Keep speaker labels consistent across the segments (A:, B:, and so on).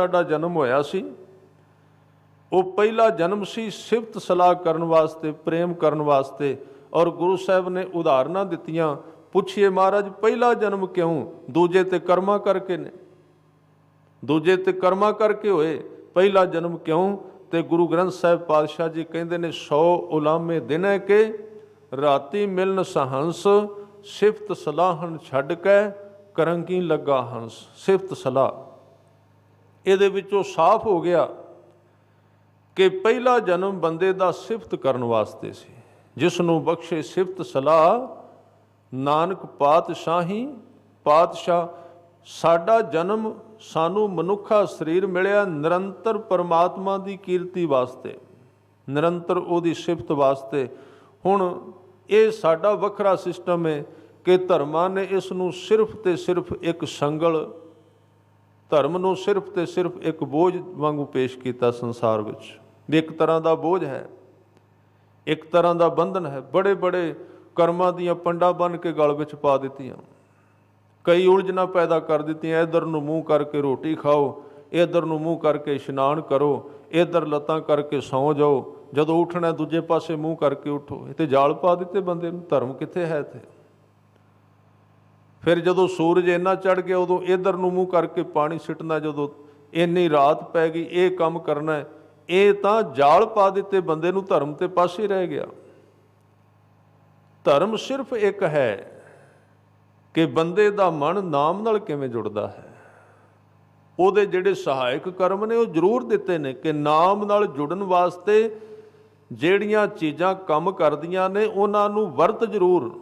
A: ਸਾਡਾ ਜਨਮ ਹੋਇਆ ਸੀ, ਉਹ ਪਹਿਲਾ ਜਨਮ ਸੀ ਸਿਫਤ ਸਲਾਹ ਕਰਨ ਵਾਸਤੇ, ਪ੍ਰੇਮ ਕਰਨ ਵਾਸਤੇ ਔਰ ਗੁਰੂ ਸਾਹਿਬ ਨੇ ਉਦਾਹਰਨਾਂ ਦਿੱਤੀਆਂ, ਪੁੱਛੀਏ ਮਹਾਰਾਜ ਪਹਿਲਾ ਜਨਮ ਕਿਉਂ? ਦੂਜੇ ਤੇ ਕਰਮਾ ਕਰਕੇ ਨੇ। ਦੂਜੇ ਤੇ ਕਰਮਾ ਕਰਕੇ ਹੋਏ, ਪਹਿਲਾ ਜਨਮ ਕਿਉਂ? ਤੇ ਗੁਰੂ ਗ੍ਰੰਥ ਸਾਹਿਬ ਪਾਤਸ਼ਾਹ ਜੀ ਕਹਿੰਦੇ ਨੇ 100 ਉਲਾਮੇ ਦਿਨੈ ਕੇ ਰਾਤੀ ਮਿਲਨ ਸਹੰਸ, ਸਿਫਤ ਸਲਾਹਣ ਛੱਡ ਕੇ ਕਰੰਗੀ ਲੱਗਾ ਹੰਸ, ਸਿਫਤ ਸਲਾਹ। ਇਹਦੇ ਵਿੱਚੋਂ ਸਾਫ਼ ਹੋ ਗਿਆ ਕਿ ਪਹਿਲਾ ਜਨਮ ਬੰਦੇ ਦਾ ਸਿਫਤ ਕਰਨ ਵਾਸਤੇ ਸੀ ਜਿਸ ਨੂੰ ਬਖਸ਼ੇ ਸਿਫਤ ਸਲਾਹ, ਨਾਨਕ ਪਾਤਸ਼ਾਹੀ, ਪਾਤਸ਼ਾਹ, ਸਾਡਾ ਜਨਮ ਸਾਨੂੰ ਮਨੁੱਖਾ ਸਰੀਰ ਮਿਲਿਆ ਨਿਰੰਤਰ ਪਰਮਾਤਮਾ ਦੀ ਕੀਰਤੀ ਵਾਸਤੇ, ਨਿਰੰਤਰ ਉਹਦੀ ਸਿਫਤ ਵਾਸਤੇ। ਹੁਣ ਇਹ ਸਾਡਾ ਵੱਖਰਾ ਸਿਸਟਮ ਹੈ ਕਿ ਧਰਮਾਂ ਨੇ ਇਸ ਨੂੰ ਸਿਰਫ ਤੇ ਸਿਰਫ ਇੱਕ ਸੰਗਲ ਧਰਮ ਨੂੰ ਸਿਰਫ ਤੇ ਸਿਰਫ ਇੱਕ ਬੋਝ ਵਾਂਗੂ ਪੇਸ਼ ਕੀਤਾ ਸੰਸਾਰ ਵਿੱਚ। ਵੀ ਇੱਕ ਤਰ੍ਹਾਂ ਦਾ ਬੋਝ ਹੈ, ਇੱਕ ਤਰ੍ਹਾਂ ਦਾ ਬੰਧਨ ਹੈ। ਬੜੇ ਬੜੇ ਕਰਮਾਂ ਦੀਆਂ ਪੰਡਾ ਬਨ ਕੇ ਗਲ ਵਿੱਚ ਪਾ ਦਿੱਤੀਆਂ। ਕਈ ਉਲਝਣਾ ਪੈਦਾ ਕਰ ਦਿੱਤੀਆਂ, ਇਧਰ ਨੂੰ ਮੂੰਹ ਕਰਕੇ ਰੋਟੀ ਖਾਓ, ਇਧਰ ਨੂੰ ਮੂੰਹ ਕਰਕੇ ਇਸ਼ਨਾਨ ਕਰੋ, ਇਧਰ ਲੱਤਾਂ ਕਰਕੇ ਸੌਂ ਜਾਓ। ਜਦੋਂ ਉੱਠਣਾ ਦੂਜੇ ਪਾਸੇ ਮੂੰਹ ਕਰਕੇ ਉਠੋ। ਇਹ ਤੇ ਜਾਲ ਪਾ ਦਿੱਤੇ ਬੰਦੇ ਨੂੰ, ਧਰਮ ਕਿੱਥੇ ਹੈ ਇੱਥੇ? ਫਿਰ ਜਦੋਂ ਸੂਰਜ ਇੰਨਾ ਚੜ ਗਿਆ ਉਦੋਂ ਇਧਰ ਨੂੰ ਮੂੰਹ ਕਰਕੇ ਪਾਣੀ ਸਿੱਟਣਾ ਜਦੋਂ ਇੰਨੀ ਰਾਤ ਪੈ ਗਈ ਇਹ ਕੰਮ ਕਰਨਾ ਹੈ, ਇਹ ਤਾਂ ਜਾਲ ਪਾ ਦਿੱਤੇ ਬੰਦੇ ਨੂੰ ਧਰਮ ਤੇ ਪਾਸੇ ਰਹਿ ਗਿਆ। ਧਰਮ ਸਿਰਫ ਇੱਕ ਹੈ ਕਿ ਬੰਦੇ ਦਾ ਮਨ ਨਾਮ ਨਾਲ ਕਿਵੇਂ ਜੁੜਦਾ ਹੈ। ਉਹਦੇ ਜਿਹੜੇ ਸਹਾਇਕ ਕਰਮ ਨੇ ਉਹ ਜ਼ਰੂਰ ਦਿੱਤੇ ਨੇ ਕਿ ਨਾਮ ਨਾਲ ਜੁੜਨ ਵਾਸਤੇ ਜਿਹੜੀਆਂ ਚੀਜ਼ਾਂ ਕੰਮ ਕਰਦੀਆਂ ਨੇ ਉਹਨਾਂ ਨੂੰ ਵਰਤ ਜ਼ਰੂਰ।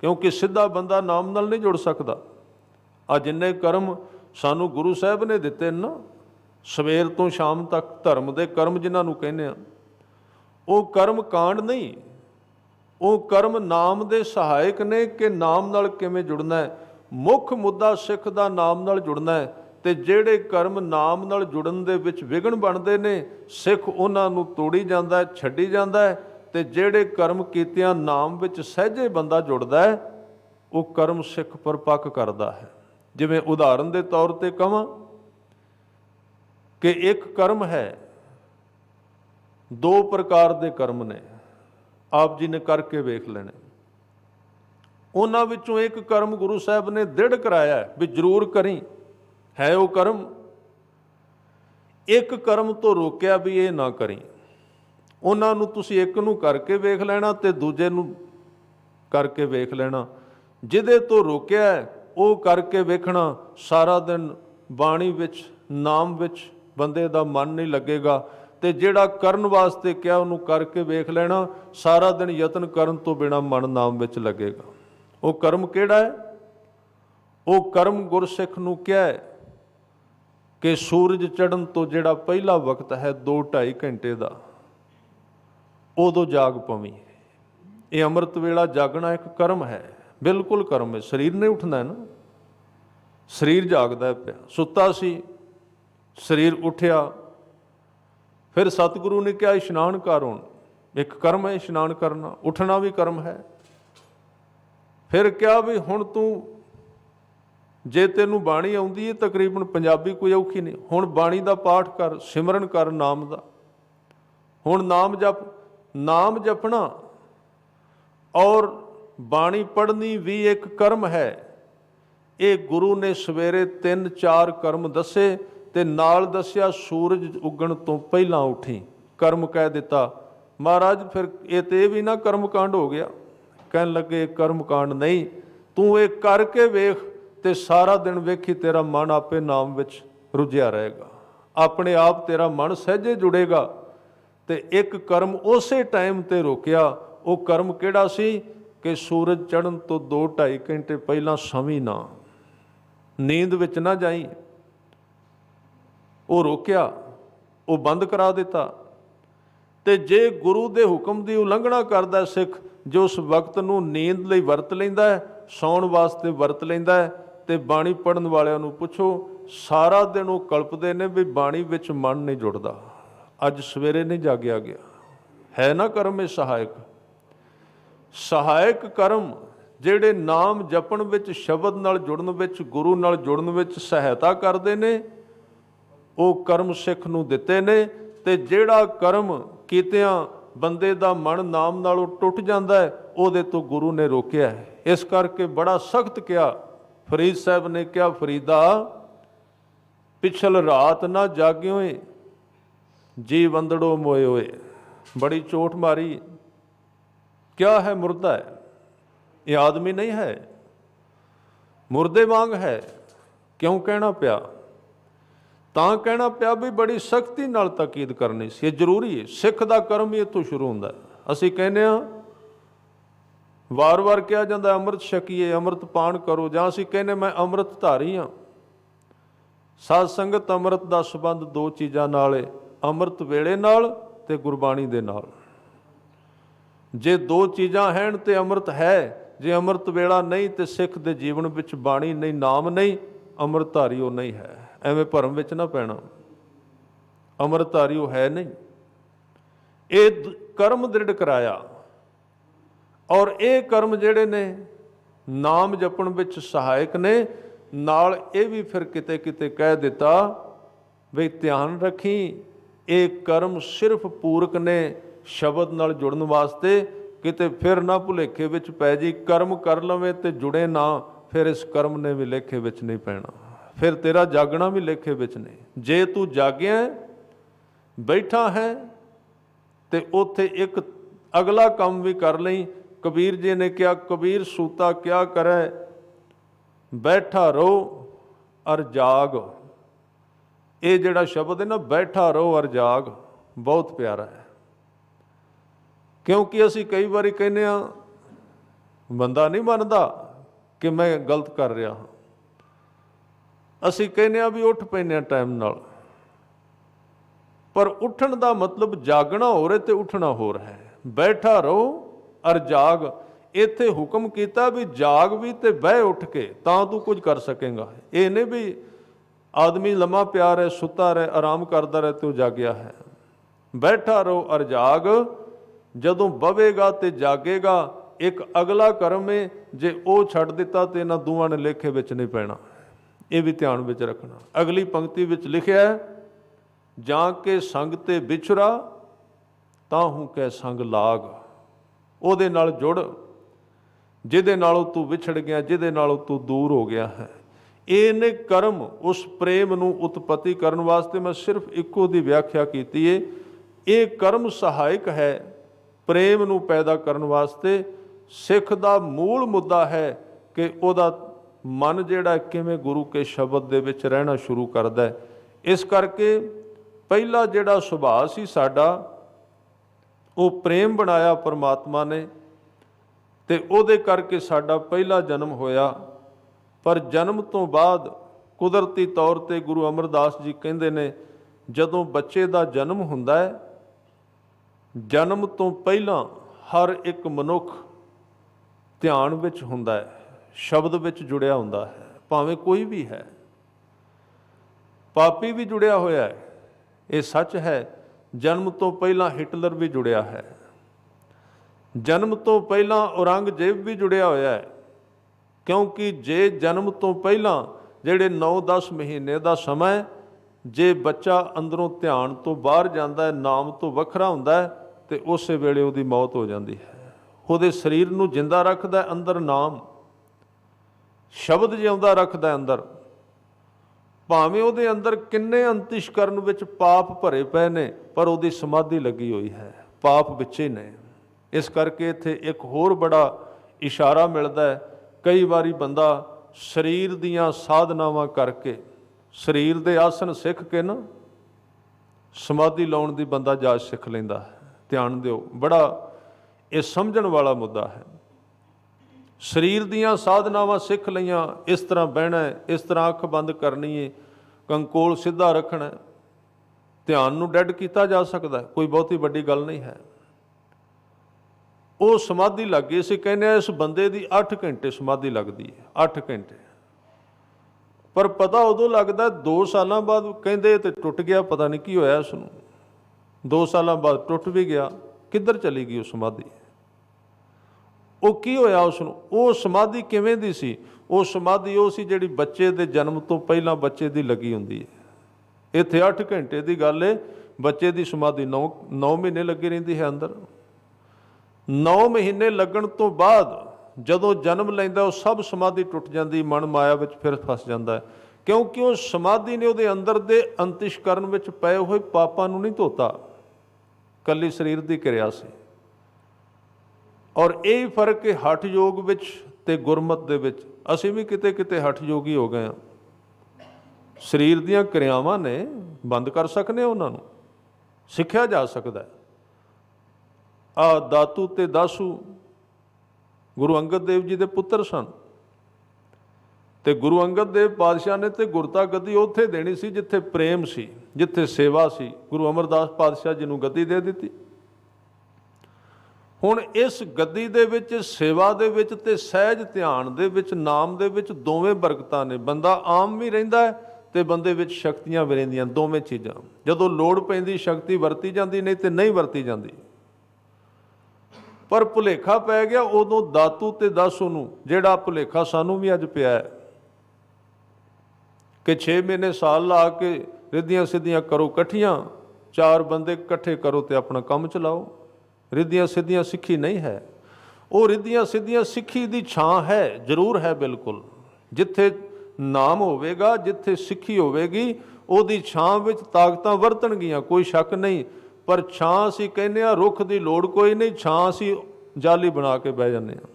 A: ਕਿਉਂਕਿ ਸਿੱਧਾ ਬੰਦਾ ਨਾਮ ਨਾਲ ਨਹੀਂ ਜੁੜ ਸਕਦਾ। ਆ ਜਿੰਨੇ ਕਰਮ ਸਾਨੂੰ ਗੁਰੂ ਸਾਹਿਬ ਨੇ ਦਿੱਤੇ ਨਾ, ਸਵੇਰ ਤੋਂ ਸ਼ਾਮ ਤੱਕ ਧਰਮ ਦੇ ਕਰਮ ਜਿਨ੍ਹਾਂ ਨੂੰ ਕਹਿੰਦੇ ਆ। ਉਹ ਕਰਮ ਕਾਂਡ ਨਹੀਂ, ਉਹ ਕਰਮ ਨਾਮ ਦੇ ਸਹਾਇਕ ਨੇ ਕਿ ਨਾਮ ਨਾਲ ਕਿਵੇਂ ਜੁੜਨਾ ਹੈ। ਮੁੱਖ ਮੁੱਦਾ ਸਿੱਖ ਦਾ ਨਾਮ ਨਾਲ ਜੁੜਨਾ ਹੈ ਤੇ ਜਿਹੜੇ ਕਰਮ ਨਾਮ ਨਾਲ ਜੁੜਨ ਦੇ ਵਿੱਚ ਵਿਗਣ ਬਣਦੇ ਨੇ, ਸਿੱਖ ਉਹਨਾਂ ਨੂੰ ਤੋੜੀ ਜਾਂਦਾ ਛੱਡੀ ਜਾਂਦਾ ਹੈ ਤੇ ਜਿਹੜੇ ਕਰਮ ਕੀਤਿਆਂ ਨਾਮ ਵਿੱਚ ਸਹਿਜੇ ਬੰਦਾ ਜੁੜਦਾ ਹੈ, ਉਹ ਕਰਮ ਸਿੱਖ ਪਰਪੱਕ ਕਰਦਾ ਹੈ। ਜਿਵੇਂ ਉਦਾਹਰਨ ਦੇ ਤੌਰ ਤੇ ਕਹਾਂ ਕਿ ਇੱਕ ਕਰਮ ਹੈ, ਦੋ ਪ੍ਰਕਾਰ ਦੇ ਕਰਮ ਨੇ, ਆਪ ਜੀ ਨੇ ਕਰਕੇ ਵੇਖ ਲੈਣੇ। ਉਹਨਾਂ ਵਿੱਚੋਂ ਇੱਕ ਕਰਮ ਗੁਰੂ ਸਾਹਿਬ ਨੇ ਦ੍ਰਿੜ ਕਰਾਇਆ ਵੀ ਜ਼ਰੂਰ ਕਰੀ, ਹੈ ਉਹ ਕਰਮ। ਇੱਕ ਕਰਮ ਤੋਂ ਰੋਕਿਆ ਵੀ ਇਹ ਨਾ ਕਰੀ। ਉਹਨਾਂ ਨੂੰ ਤੁਸੀਂ ਇੱਕ ਨੂੰ ਕਰਕੇ ਵੇਖ ਲੈਣਾ ਤੇ ਦੂਜੇ ਨੂੰ ਕਰਕੇ ਵੇਖ ਲੈਣਾ। ਜਿਹਦੇ ਤੋਂ ਰੋਕਿਆ ਉਹ ਕਰਕੇ ਵੇਖਣਾ, ਸਾਰਾ ਦਿਨ ਬਾਣੀ ਵਿੱਚ, ਨਾਮ ਵਿੱਚ ਬੰਦੇ ਦਾ ਮਨ ਨਹੀਂ ਲੱਗੇਗਾ ਤੇ ਜਿਹੜਾ ਕਰਨ ਵਾਸਤੇ ਕਿਹਾ, ਉਹਨੂੰ ਕਰਕੇ ਵੇਖ ਲੈਣਾ, ਸਾਰਾ ਦਿਨ ਯਤਨ ਕਰਨ ਤੋਂ ਬਿਨਾ ਮਨ ਨਾਮ ਵਿੱਚ ਲੱਗੇਗਾ। ਉਹ ਕਰਮ ਕਿਹੜਾ ਹੈ? ਉਹ ਕਰਮ ਗੁਰਸਿੱਖ ਨੂੰ ਕਿਹਾ ਹੈ ਕਿ ਸੂਰਜ ਚੜ੍ਹਨ ਤੋਂ ਜਿਹੜਾ ਪਹਿਲਾ ਵਕਤ ਹੈ 2.5 ਘੰਟੇ ਦਾ। ਉਦੋਂ ਜਾਗ ਪਵੀਂ। ਇਹ ਅੰਮ੍ਰਿਤ ਵੇਲਾ ਜਾਗਣਾ ਇੱਕ ਕਰਮ ਹੈ। ਬਿਲਕੁਲ ਕਰਮ ਹੈ। ਸਰੀਰ ਨੇ ਉੱਠਣਾ ਨਾ ਸਰੀਰ ਜਾਗਦਾ ਪਿਆ। ਸੁੱਤਾ ਸੀ। ਸਰੀਰ ਉੱਠਿਆ। ਫਿਰ ਸਤਿਗੁਰੂ ਨੇ ਕਿਹਾ, ਇਸ਼ਨਾਨ ਕਰ ਹੁਣ। ਇੱਕ ਕਰਮ ਹੈ ਇਸ਼ਨਾਨ ਕਰਨਾ। ਉੱਠਣਾ ਵੀ ਕਰਮ ਹੈ। ਫਿਰ ਕਿਹਾ ਵੀ, ਹੁਣ ਤੂੰ ਜੇ ਤੈਨੂੰ ਬਾਣੀ ਆਉਂਦੀ ਹੈ ਤਕਰੀਬਨ ਪੰਜਾਬੀ ਕੋਈ ਔਖੀ ਨਹੀਂ। ਹੁਣ ਬਾਣੀ ਦਾ ਪਾਠ ਕਰ, ਸਿਮਰਨ ਕਰ ਨਾਮ ਦਾ। ਹੁਣ ਨਾਮ ਜਪ ਨਾਮ ਜਪਣਾ ਔਰ ਬਾਣੀ ਪੜ੍ਹਨੀ ਵੀ ਇੱਕ ਕਰਮ ਹੈ। ਇਹ ਗੁਰੂ ਨੇ ਸਵੇਰੇ ਤਿੰਨ ਚਾਰ ਕਰਮ ਦੱਸੇ ਤੇ ਨਾਲ ਦੱਸਿਆ ਸੂਰਜ ਉੱਗਣ ਤੋਂ ਪਹਿਲਾਂ ਉਠੀ, ਕਰਮ ਕਹਿ ਦਿੱਤਾ। ਮਹਾਰਾਜ, ਫਿਰ ਇਹ ਤੇ ਵੀ ਨਾ ਕਰਮ ਕਾਂਡ ਹੋ ਗਿਆ। ਕਹਿਣ ਲੱਗੇ ਕਰਮ ਕਾਂਡ ਨਹੀਂ, ਤੂੰ ਇਹ ਕਰਕੇ ਵੇਖ ਤੇ ਸਾਰਾ ਦਿਨ ਵੇਖੀ ਤੇਰਾ ਮਨ ਆਪੇ ਨਾਮ ਵਿੱਚ ਰੁੱਝਿਆ ਰਹੇਗਾ। ਆਪਣੇ ਆਪ ਤੇਰਾ ਮਨ ਸਹਿਜੇ ਜੁੜੇਗਾ। ਤੇ ਇੱਕ ਕਰਮ ਉਸੇ ਟਾਈਮ ਤੇ ਰੋਕਿਆ। ਉਹ ਕਰਮ ਕਿਹੜਾ ਸੀ? ਕਿ ਸੂਰਜ ਚੜ੍ਹਨ ਤੋਂ 2.5 ਘੰਟੇ ਪਹਿਲਾਂ ਸਵੀ ਨਾ। ਨੀਂਦ ਵਿੱਚ ਨਾ ਜਾਈ। ਉਹ ਰੋਕਿਆ। ਉਹ ਬੰਦ ਕਰਾ ਦਿੱਤਾ। ਤੇ ਜੇ ਗੁਰੂ ਦੇ ਹੁਕਮ ਦੀ ਉਲੰਘਣਾ ਕਰਦਾ ਸਿੱਖ, ਜੋ ਉਸ ਵਕਤ ਨੂੰ ਨੀਂਦ ਲਈ ਵਰਤ ਲੈਂਦਾ ਹੈ, ਸੌਣ ਵਾਸਤੇ ਵਰਤ ਲੈਂਦਾ ਹੈ, ਤੇ ਬਾਣੀ ਪੜਨ ਵਾਲਿਆਂ ਨੂੰ ਪੁੱਛੋ, ਸਾਰਾ ਦਿਨ ਉਹ ਕਲਪਦੇ ਨੇ ਵੀ ਬਾਣੀ ਵਿੱਚ ਮਨ ਨਹੀਂ ਜੁੜਦਾ। ਅੱਜ ਸਵੇਰੇ ਨਹੀਂ ਜਾਗਿਆ ਗਿਆ। ਹੈ ਨਾ ਕਰਮ ਇਹ ਸਹਾਇਕ? ਸਹਾਇਕ ਕਰਮ ਜਿਹੜੇ ਨਾਮ ਜਪਣ ਵਿੱਚ, ਸ਼ਬਦ ਨਾਲ ਜੁੜਨ ਵਿੱਚ, ਗੁਰੂ ਨਾਲ ਜੁੜਨ ਵਿੱਚ ਸਹਾਇਤਾ ਕਰਦੇ ਨੇ, ਉਹ ਕਰਮ ਸਿੱਖ ਨੂੰ ਦਿੱਤੇ ਨੇ ਤੇ ਜਿਹੜਾ ਕਰਮ ਕੀਤਿਆਂ ਬੰਦੇ ਦਾ ਮਨ ਨਾਮ ਨਾਲੋਂ ਟੁੱਟ ਜਾਂਦਾ ਹੈ, ਉਹਦੇ ਤੋਂ ਗੁਰੂ ਨੇ ਰੋਕਿਆ ਹੈ। ਇਸ ਕਰਕੇ ਬੜਾ ਸਖਤ ਕਿਹਾ। ਫਰੀਦ ਸਾਹਿਬ ਨੇ ਕਿਹਾ, ਫਰੀਦਾ, ਪਿਛਲ ਰਾਤ ਨਾ ਜਾਗਿਓ ਜੀ ਵੰਦੜੋ ਮੋਏ ਹੋਏ। ਬੜੀ ਚੋਟ ਮਾਰੀ। ਕਿਆ ਹੈ ਮੁਰਦਾ ਹੈ? ਇਹ ਆਦਮੀ ਨਹੀਂ ਹੈ। ਮੁਰਦੇ ਵਾਂਗ ਹੈ। ਕਿਉਂ ਕਹਿਣਾ ਪਿਆ? ਤਾਂ ਕਹਿਣਾ ਪਿਆ ਵੀ ਬੜੀ ਸਖਤੀ ਨਾਲ ਤਾਕੀਦ ਕਰਨੀ ਸੀ। ਇਹ ਜ਼ਰੂਰੀ ਹੈ। ਸਿੱਖ ਦਾ ਕਰਮ ਹੀ ਇੱਥੋਂ ਸ਼ੁਰੂ ਹੁੰਦਾ ਅਸੀਂ ਕਹਿੰਦੇ ਆ ਵਾਰ-ਵਾਰ ਕਿਹਾ ਜਾਂਦਾ ਅੰਮ੍ਰਿਤ ਛਕੀਏ, ਅੰਮ੍ਰਿਤ ਪਾਨ ਕਰੋ। ਜਾਂ ਅਸੀਂ ਕਹਿੰਦੇ, ਮੈਂ ਅੰਮ੍ਰਿਤ ਧਾਰੀ ਹਾਂ। ਸਾਧ ਸੰਗਤ ਅੰਮ੍ਰਿਤ ਦਾ ਸੰਬੰਧ ਦੋ ਚੀਜ਼ਾਂ ਨਾਲ ਹੈ ਅੰਮ੍ਰਿਤ ਵੇਲੇ ਨਾਲ ਤੇ ਗੁਰਬਾਣੀ ਦੇ ਨਾਲ। ਜੇ ਦੋ ਚੀਜ਼ਾਂ ਹਨ ਤੇ ਅੰਮ੍ਰਿਤ ਹੈ, ਜੇ ਅੰਮ੍ਰਿਤ ਵੇਲਾ ਨਹੀਂ ਤੇ ਸਿੱਖ ਦੇ ਜੀਵਨ ਵਿੱਚ ਬਾਣੀ ਨਹੀਂ, ਨਾਮ ਨਹੀਂ, ਅੰਮ੍ਰਿਤਧਾਰੀ ਉਹ ਨਹੀਂ ਹੈ। ਐਵੇਂ ਭਰਮ ਵਿੱਚ ਨਾ ਪੈਣਾ। ਅੰਮ੍ਰਿਤਧਾਰੀ ਉਹ ਹੈ ਨਹੀਂ। ਇਹ ਦ- ਕਰਮ ਦ੍ਰਿੜ ਕਰਾਇਆ। ਔਰ ਇਹ ਕਰਮ ਜਿਹੜੇ ਨੇ, ਨਾਮ ਜਪਣ ਵਿੱਚ ਸਹਾਇਕ ਨੇ, ਨਾਲ ਇਹ ਵੀ ਫਿਰ ਕਿਤੇ ਕਿਤੇ ਕਹਿ ਦਿੱਤਾ ਵੀ ਧਿਆਨ ਰੱਖੀ ਇਹ ਕਰਮ ਸਿਰਫ ਪੂਰਕ ਨੇ ਸ਼ਬਦ ਨਾਲ ਜੁੜਨ ਵਾਸਤੇ, ਕਿਤੇ ਫਿਰ ਨਾ ਭੁਲੇਖੇ ਵਿੱਚ ਪੈ ਜੀ, ਕਰਮ ਕਰ ਲਵੇਂ ਤੇ ਜੁੜੇ ਨਾ, ਫਿਰ ਇਸ ਕਰਮ ਨੇ ਵੀ ਲੇਖੇ ਵਿੱਚ ਨਹੀਂ ਪੈਣਾ। ਫਿਰ ਤੇਰਾ ਜਾਗਣਾ ਵੀ ਲੇਖੇ ਵਿੱਚ ਨਹੀਂ। ਜੇ ਤੂੰ ਜਾਗਿਆ, ਬੈਠਾ ਹੈ, ਤੇ ਉੱਥੇ ਇੱਕ ਅਗਲਾ ਕੰਮ ਵੀ ਕਰ ਲਈ। ਕਬੀਰ ਜੀ ਨੇ ਕਿਹਾ, ਕਬੀਰ ਸੂਤਾ ਕਿਆ ਕਰੈ? ਬੈਠਾ ਰਹੋ ਅਰ ਜਾਗ। ਇਹ ਜਿਹੜਾ ਸ਼ਬਦ ਹੈ ਨਾ, ਬੈਠਾ ਰਹੋ ਅਰ ਜਾਗ, ਬਹੁਤ ਪਿਆਰਾ ਹੈ। ਕਿਉਂਕਿ ਅਸੀਂ ਕਈ ਵਾਰੀ ਕਹਿੰਦੇ ਆ ਬੰਦਾ ਨਹੀਂ ਮੰਨਦਾ ਕਿ ਮੈਂ ਗਲਤ ਕਰ ਰਿਹਾ ਹਾਂ। ਅਸੀਂ ਕਹਿੰਦੇ ਆ ਵੀ ਉੱਠ ਪੈਨੇ ਆ ਟਾਈਮ ਨਾਲ। ਪਰ ਉੱਠਣ ਦਾ ਮਤਲਬ ਜਾਗਣਾ ਹੋ ਰਿਹਾ ਤੇ ਉੱਠਣਾ ਹੋਰ ਹੈ। ਬੈਠਾ ਰਹੋ ਅਰ ਜਾਗ। ਇੱਥੇ ਹੁਕਮ ਕੀਤਾ ਵੀ ਜਾਗ ਵੀ ਤੇ ਬਹਿ ਉੱਠ ਕੇ, ਤਾਂ ਤੂੰ ਕੁਝ ਕਰ ਸਕੇਗਾ। ਇਹ ਨਹੀਂ ਵੀ ਆਦਮੀ ਲੰਮਾ ਪਿਆ ਰਹਿ ਸੁੱਤਾ ਰਹਿ, ਆਰਾਮ ਕਰਦਾ ਰਹੇ, ਤੇ ਉਹ ਜਾਗਿਆ ਹੈ। ਬੈਠਾ ਰਹੋ ਅਰ ਜਾਗ, ਜਦੋਂ ਬਵੇਗਾ ਤੇ ਜਾਗੇਗਾ, ਇੱਕ ਅਗਲਾ ਕਰਮ ਹੈ, ਜੇ ਉਹ ਛੱਡ ਦਿੱਤਾ ਤੇ ਇਹਨਾਂ ਦੋਵਾਂ ਨੇ ਲੇਖੇ ਵਿੱਚ ਨਹੀਂ ਪੈਣਾ। ਇਹ ਵੀ ਧਿਆਨ ਵਿੱਚ ਰੱਖਣਾ। ਅਗਲੀ ਪੰਕਤੀ ਵਿੱਚ ਲਿਖਿਆ ਹੈ, ਜਾਂ ਕੇ ਸੰਗ ਤੇ ਵਿਛਰਾ, ਤਾਂ ਹੂੰ ਕੈ ਸੰਗ ਲਾਗ। ਉਹਦੇ ਨਾਲ ਜੁੜ, ਜਿਹਦੇ ਨਾਲੋਂ ਤੂੰ ਵਿਛੜ ਗਿਆ, ਜਿਹਦੇ ਨਾਲੋਂ ਤੂੰ ਦੂਰ ਹੋ ਗਿਆ ਹੈ। ਇਹਨੇ ਕਰਮ ਉਸ ਪ੍ਰੇਮ ਨੂੰ ਉਤਪਤੀ ਕਰਨ ਵਾਸਤੇ ਮੈਂ ਸਿਰਫ ਇੱਕੋ ਦੀ ਵਿਆਖਿਆ ਕੀਤੀ ਏ। ਇਹ ਕਰਮ ਸਹਾਇਕ ਹੈ, ਪ੍ਰੇਮ ਨੂੰ ਪੈਦਾ ਕਰਨ ਵਾਸਤੇ। ਸਿੱਖ ਦਾ ਮੂਲ ਮੁੱਦਾ ਹੈ ਕਿ ਉਹਦਾ ਮਨ ਜਿਹੜਾ ਕਿਵੇਂ ਗੁਰੂ ਕੇ ਸ਼ਬਦ ਦੇ ਵਿੱਚ ਰਹਿਣਾ ਸ਼ੁਰੂ ਕਰਦਾ ਹੈ। ਇਸ ਕਰਕੇ ਪਹਿਲਾ ਜਿਹੜਾ ਸੁਭਾਅ ਸੀ ਸਾਡਾ, ਉਹ ਪ੍ਰੇਮ ਬਣਾਇਆ ਪਰਮਾਤਮਾ ਨੇ ਤੇ ਉਹਦੇ ਕਰਕੇ ਸਾਡਾ ਪਹਿਲਾ ਜਨਮ ਹੋਇਆ। ਪਰ ਜਨਮ ਤੋਂ ਬਾਅਦ ਕੁਦਰਤੀ ਤੌਰ ਤੇ ਗੁਰੂ ਅਮਰਦਾਸ ਜੀ ਕਹਿੰਦੇ ਨੇ, ਜਦੋਂ ਬੱਚੇ ਦਾ ਜਨਮ ਹੁੰਦਾ ਹੈ, ਜਨਮ ਤੋਂ ਪਹਿਲਾਂ ਹਰ ਇੱਕ ਮਨੁੱਖ ਧਿਆਨ ਵਿੱਚ ਹੁੰਦਾ ਹੈ, ਸ਼ਬਦ ਵਿੱਚ ਜੁੜਿਆ ਹੁੰਦਾ ਹੈ, ਭਾਵੇਂ ਕੋਈ ਵੀ ਹੈ। ਪਾਪੀ ਵੀ ਜੁੜਿਆ ਹੋਇਆ ਹੈ, ਇਹ ਸੱਚ ਹੈ, ਜਨਮ ਤੋਂ ਪਹਿਲਾਂ ਹਿਟਲਰ ਵੀ ਜੁੜਿਆ ਹੈ। ਜਨਮ ਤੋਂ ਪਹਿਲਾਂ ਔਰੰਗਜ਼ੇਬ ਵੀ ਜੁੜਿਆ ਹੋਇਆ ਹੈ ਕਿਉਂਕਿ ਜੇ ਜਨਮ ਤੋਂ ਪਹਿਲਾਂ ਜਿਹੜੇ 9-10 ਮਹੀਨੇ ਦਾ ਸਮਾਂ ਜੇ ਬੱਚਾ ਅੰਦਰੋਂ ਧਿਆਨ ਤੋਂ ਬਾਹਰ ਜਾਂਦਾ ਹੈ, ਨਾਮ ਤੋਂ ਵੱਖਰਾ ਹੁੰਦਾ ਹੈ, ਤੇ ਉਸੇ ਵੇਲੇ ਉਹਦੀ ਮੌਤ ਹੋ ਜਾਂਦੀ ਹੈ। ਉਹਦੇ ਸਰੀਰ ਨੂੰ ਜਿੰਦਾ ਰੱਖਦਾ ਅੰਦਰ ਨਾਮ, ਸ਼ਬਦ ਜਿਉਂਦਾ ਰੱਖਦਾ ਅੰਦਰ। ਭਾਵੇਂ ਉਹਦੇ ਅੰਦਰ ਕਿੰਨੇ ਅੰਤਿਸ਼ਕਰਨ ਵਿੱਚ ਪਾਪ ਭਰੇ ਪਏ ਨੇ, ਪਰ ਉਹਦੀ ਸਮਾਧੀ ਲੱਗੀ ਹੋਈ ਹੈ, ਪਾਪ ਵਿੱਚੇ ਨੇ। ਇਸ ਕਰਕੇ ਇੱਥੇ ਇੱਕ ਹੋਰ ਬੜਾ ਇਸ਼ਾਰਾ ਮਿਲਦਾ ਹੈ ਕਈ ਵਾਰੀ ਬੰਦਾ ਸਰੀਰ ਦੀਆਂ ਸਾਧਨਾਵਾਂ ਕਰਕੇ ਸਰੀਰ ਦੇ ਆਸਨ ਸਿੱਖ ਕੇ ਨਾ ਸਮਾਧੀ ਲਾਉਣ ਦੀ ਬੰਦਾ ਜਾਚ ਸਿੱਖ ਲੈਂਦਾ ਹੈ। ਧਿਆਨ ਦਿਓ, ਬੜਾ ਇਹ ਸਮਝਣ ਵਾਲਾ ਮੁੱਦਾ ਹੈ। ਸਰੀਰ ਦੀਆਂ ਸਾਧਨਾਵਾਂ ਸਿੱਖ ਲਈਆਂ, ਇਸ ਤਰ੍ਹਾਂ ਬਹਿਣਾ ਇਸ ਤਰ੍ਹਾਂ ਅੱਖ ਬੰਦ ਕਰਨੀ ਹੈ, ਕੰਕੋਲ ਸਿੱਧਾ ਰੱਖਣਾ ਧਿਆਨ ਨੂੰ ਡੈਡ ਕੀਤਾ ਜਾ ਸਕਦਾ ਕੋਈ ਬਹੁਤੀ ਵੱਡੀ ਗੱਲ ਨਹੀਂ ਹੈ। ਉਹ ਸਮਾਧੀ ਲੱਗ ਗਈ। ਅਸੀਂ ਕਹਿੰਦੇ ਆ ਇਸ ਬੰਦੇ ਦੀ 8 ਘੰਟੇ ਸਮਾਧੀ ਲੱਗਦੀ ਹੈ 8 ਘੰਟੇ। ਪਰ ਪਤਾ ਉਦੋਂ ਲੱਗਦਾ 2 ਸਾਲਾਂ ਬਾਅਦ ਕਹਿੰਦੇ ਤੇ ਟੁੱਟ ਗਿਆ, ਪਤਾ ਨਹੀਂ ਕੀ ਹੋਇਆ ਇਸ ਨੂੰ। 2 ਸਾਲਾਂ ਬਾਅਦ ਟੁੱਟ ਵੀ ਗਿਆ, ਕਿੱਧਰ ਚਲੀ ਗਈ ਉਹ ਸਮਾਧੀ? ਉਹ ਕੀ ਹੋਇਆ ਉਸ ਨੂੰ? ਉਹ ਸਮਾਧੀ ਕਿਵੇਂ ਦੀ ਸੀ? ਉਹ ਸਮਾਧੀ ਉਹ ਸੀ ਜਿਹੜੀ ਬੱਚੇ ਦੇ ਜਨਮ ਤੋਂ ਪਹਿਲਾਂ ਬੱਚੇ ਦੀ ਲੱਗੀ ਹੁੰਦੀ ਹੈ। ਇੱਥੇ 8 ਘੰਟੇ ਦੀ ਗੱਲ ਹੈ ਬੱਚੇ ਦੀ ਸਮਾਧੀ 9 9 ਮਹੀਨੇ ਲੱਗੀ ਰਹਿੰਦੀ ਹੈ ਅੰਦਰ। 9 ਮਹੀਨੇ ਲੱਗਣ ਤੋਂ ਬਾਅਦ ਜਦੋਂ ਜਨਮ ਲੈਂਦਾ, ਉਹ ਸਭ ਸਮਾਧੀ ਟੁੱਟ ਜਾਂਦੀ, ਮਨ ਮਾਇਆ ਵਿੱਚ ਫਿਰ ਫਸ ਜਾਂਦਾ ਹੈ। ਕਿਉਂਕਿ ਉਹ ਸਮਾਧੀ ਨੇ ਉਹਦੇ ਅੰਦਰ ਦੇ ਅੰਤਿਸ਼ਕਰਨ ਵਿੱਚ ਪਏ ਹੋਏ ਪਾਪਾਂ ਨੂੰ ਨਹੀਂ ਧੋਤਾ। ਕੱਲੀ ਸਰੀਰ ਦੀ ਕਿਰਿਆ ਸੀ। ਔਰ ਇਹ ਫ਼ਰਕ ਹੈ ਹਠ ਯੋਗ ਵਿੱਚ ਤੇ ਗੁਰਮਤ ਦੇ ਵਿੱਚ। ਅਸੀਂ ਵੀ ਕਿਤੇ ਕਿਤੇ ਹਠ ਯੋਗੀ ਹੋ ਗਏ ਹਾਂ। ਸਰੀਰ ਦੀਆਂ ਕਿਰਿਆਵਾਂ ਨੇ ਬੰਦ ਕਰ ਸਕਨੇ ਉਹਨਾਂ ਨੂੰ। ਸਿੱਖਿਆ ਜਾ ਸਕਦਾ ਹੈ। ਆ ਦਾਤੂ ਤੇ ਦਾਸੂ ਗੁਰੂ ਅੰਗਦ ਦੇਵ ਜੀ ਦੇ ਪੁੱਤਰ ਸਨ। ਤੇ ਗੁਰੂ ਅੰਗਦ ਦੇਵ ਪਾਤਸ਼ਾਹ ਨੇ ਤੇ ਗੁਰਤਾ ਗੱਦੀ ਉੱਥੇ ਦੇਣੀ ਸੀ ਜਿੱਥੇ ਪ੍ਰੇਮ ਸੀ, ਜਿੱਥੇ ਸੇਵਾ ਸੀ। ਗੁਰੂ ਅਮਰਦਾਸ ਪਾਤਸ਼ਾਹ ਜੀ ਨੂੰ ਗੱਦੀ ਦੇ ਦਿੱਤੀ। ਹੁਣ ਇਸ ਗੱਦੀ ਦੇ ਵਿੱਚ, ਸੇਵਾ ਦੇ ਵਿੱਚ ਤੇ ਸਹਿਜ ਧਿਆਨ ਦੇ ਵਿੱਚ, ਨਾਮ ਦੇ ਵਿੱਚ ਦੋਵੇਂ ਬਰਕਤਾਂ ਨੇ। ਬੰਦਾ ਆਮ ਵੀ ਰਹਿੰਦਾ ਹੈ ਤੇ ਬੰਦੇ ਵਿੱਚ ਸ਼ਕਤੀਆਂ ਵੀ ਰਹਿੰਦੀਆਂ, ਦੋਵੇਂ ਚੀਜ਼ਾਂ। ਜਦੋਂ ਲੋੜ ਪੈਂਦੀ ਸ਼ਕਤੀ ਵਰਤੀ ਜਾਂਦੀ, ਨਹੀਂ ਤੇ ਨਹੀਂ ਵਰਤੀ ਜਾਂਦੀ। ਪਰ ਭੁਲੇਖਾ ਪੈ ਗਿਆ ਉਦੋਂ ਦਾਤੂ ਤੇ ਦਾਸੂ ਨੂੰ ਜਿਹੜਾ ਭੁਲੇਖਾ ਸਾਨੂੰ ਵੀ ਅੱਜ ਪਿਆ ਹੈ। ਕਿ 6 ਮਹੀਨੇ ਸਾਲ ਲਾ ਕੇ ਰਿੱਧੀਆਂ ਸਿੱਧੀਆਂ ਕਰੋ ਇਕੱਠੀਆਂ, ਚਾਰ ਬੰਦੇ ਇਕੱਠੇ ਕਰੋ ਤੇ ਆਪਣਾ ਕੰਮ ਚਲਾਓ। ਰਿੱਧੀਆਂ ਸਿੱਧੀਆਂ ਸਿੱਖੀ ਨਹੀਂ ਹੈ। ਉਹ ਰਿੱਧੀਆਂ ਸਿੱਧੀਆਂ ਸਿੱਖੀ ਦੀ ਛਾਂ ਹੈ, ਜ਼ਰੂਰ ਹੈ ਬਿਲਕੁਲ। ਜਿੱਥੇ ਨਾਮ ਹੋਵੇਗਾ, ਜਿੱਥੇ ਸਿੱਖੀ ਹੋਵੇਗੀ, ਉਹਦੀ ਛਾਂ ਵਿੱਚ ਤਾਕਤਾਂ ਵਰਤਣਗੀਆਂ, ਕੋਈ ਸ਼ੱਕ ਨਹੀਂ। ਪਰ ਛਾਂ ਅਸੀਂ ਕਹਿੰਦੇ ਆ ਰੁੱਖ ਦੀ ਲੋੜ ਕੋਈ ਨਹੀਂ, ਛਾਂ ਅਸੀਂ ਜਾਲੀ ਬਣਾ ਕੇ ਬਹਿ ਜਾਂਦੇ ਆ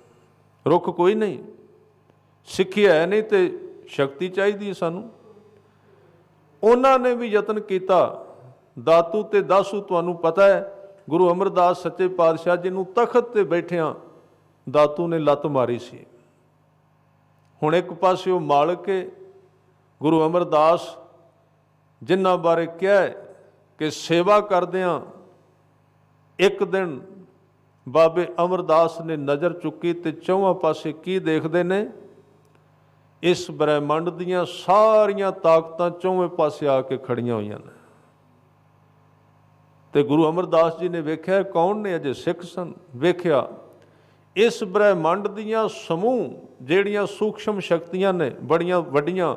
A: ਰੁੱਖ ਕੋਈ ਨਹੀਂ। ਸਿੱਖੀ ਹੈ ਨਹੀਂ ਤੇ ਸ਼ਕਤੀ ਚਾਹੀਦੀ ਹੈ ਸਾਨੂੰ। ਉਹਨਾਂ ਨੇ ਵੀ ਯਤਨ ਕੀਤਾ। ਦਾਤੂ ਤੇ ਦਾਸੂ, ਤੁਹਾਨੂੰ ਪਤਾ ਹੈ, ਗੁਰੂ ਅਮਰਦਾਸ ਸੱਚੇ ਪਾਤਸ਼ਾਹ ਜੀ ਨੂੰ ਤਖਤ ਤੇ ਬੈਠਿਆਂ ਦਾਤੂ ਨੇ ਲੱਤ ਮਾਰੀ ਸੀ। ਹੁਣ ਇੱਕ ਪਾਸੇ ਉਹ ਮਾਲਕ ਹੈ, ਗੁਰੂ ਅਮਰਦਾਸ, ਜਿਨ੍ਹਾਂ ਬਾਰੇ ਕਿਹਾ ਹੈ ਕਿ ਸੇਵਾ ਕਰਦਿਆਂ ਇੱਕ ਦਿਨ ਬਾਬੇ ਅਮਰਦਾਸ ਨੇ ਨਜ਼ਰ ਚੁੱਕੀ ਤੇ ਚੌਹਾਂ ਪਾਸੇ ਕੀ ਦੇਖਦੇ ਨੇ? ਇਸ ਬ੍ਰਹਿਮੰਡ ਦੀਆਂ ਸਾਰੀਆਂ ਤਾਕਤਾਂ ਚੌਵੇਂ ਪਾਸੇ ਆ ਕੇ ਖੜੀਆਂ ਹੋਈਆਂ ਨੇ। ਤੇ ਗੁਰੂ ਅਮਰਦਾਸ ਜੀ ਨੇ ਵੇਖਿਆ, ਕੌਣ ਨੇ ਅਜੇ ਸਿੱਖ ਸਨ? ਵੇਖਿਆ, ਇਸ ਬ੍ਰਹਿਮੰਡ ਦੀਆਂ ਸਮੂਹ ਜਿਹੜੀਆਂ ਸੂਖਸ਼ਮ ਸ਼ਕਤੀਆਂ ਨੇ ਬੜੀਆਂ ਵੱਡੀਆਂ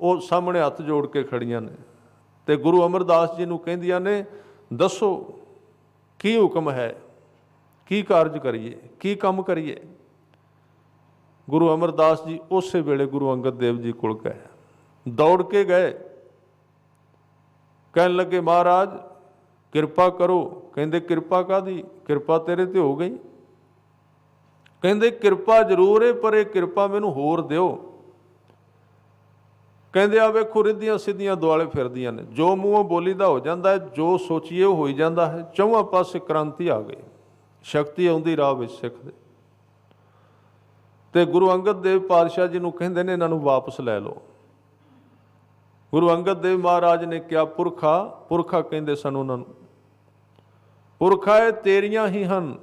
A: ਉਹ ਸਾਹਮਣੇ ਹੱਥ ਜੋੜ ਕੇ ਖੜੀਆਂ ਨੇ। ਤੇ ਗੁਰੂ ਅਮਰਦਾਸ ਜੀ ਨੂੰ ਕਹਿੰਦੀਆਂ ਨੇ, ਦੱਸੋ, ਕੀ ਹੁਕਮ ਹੈ? ਕੀ ਕਾਰਜ ਕਰੀਏ? ਕੀ ਕੰਮ ਕਰੀਏ? ਗੁਰੂ ਅਮਰਦਾਸ ਜੀ ਉਸੇ ਵੇਲੇ ਗੁਰੂ ਅੰਗਦ ਦੇਵ ਜੀ ਕੋਲ ਗਏ। ਦੌੜ ਕੇ ਗਏ। ਕਹਿਣ ਲੱਗੇ, ਮਹਾਰਾਜ, ਕਿਰਪਾ ਕਰੋ। ਕਹਿੰਦੇ, ਕਿਰਪਾ ਕਾਦੀ ਕਿਰਪਾ ਤੇਰੇ ਤੇ ਹੋ ਗਈ? ਕਹਿੰਦੇ, ਕਿਰਪਾ ਜ਼ਰੂਰ ਹੈ ਪਰ ਇਹ ਕਿਰਪਾ ਮੈਨੂੰ ਹੋਰ ਦਿਓ। ਕਹਿੰਦੇ ਆ, ਵੇਖੋ, ਰਿੱਧੀਆਂ ਸਿੱਧੀਆਂ ਦੁਆਲੇ ਫਿਰਦੀਆਂ ਨੇ। ਜੋ ਮੂੰਹੋਂ ਬੋਲੀ ਦਾ ਹੋ ਜਾਂਦਾ ਹੈ, ਜੋ ਸੋਚੀਏ ਉਹ ਹੋਈ ਜਾਂਦਾ ਹੈ। ਚੌਵਾਂ ਪਾਸੇ ਕ੍ਰਾਂਤੀ ਆ ਗਈ। ਸ਼ਕਤੀ ਆਉਂਦੀ ਰਾਹ ਵਿੱਚ ਸਿੱਖ ਦੇ। ਤੇ ਗੁਰੂ ਅੰਗਦ ਦੇਵ ਪਾਤਸ਼ਾਹ ਜੀ ਨੂੰ ਕਹਿੰਦੇ ਨੇ, ਇਹਨਾਂ ਨੂੰ ਵਾਪਸ ਲੈ ਲਓ। ਗੁਰੂ ਅੰਗਦ ਦੇਵ ਮਹਾਰਾਜ ਨੇ ਕਿਹਾ, ਪੁਰਖਾ ਪੁਰਖਾ ਕਹਿੰਦੇ ਸਨ ਉਹਨਾਂ ਨੂੰ, ਪੁਰਖਾ ਇਹ ਤੇਰੀਆਂ ਹੀ ਹਨ।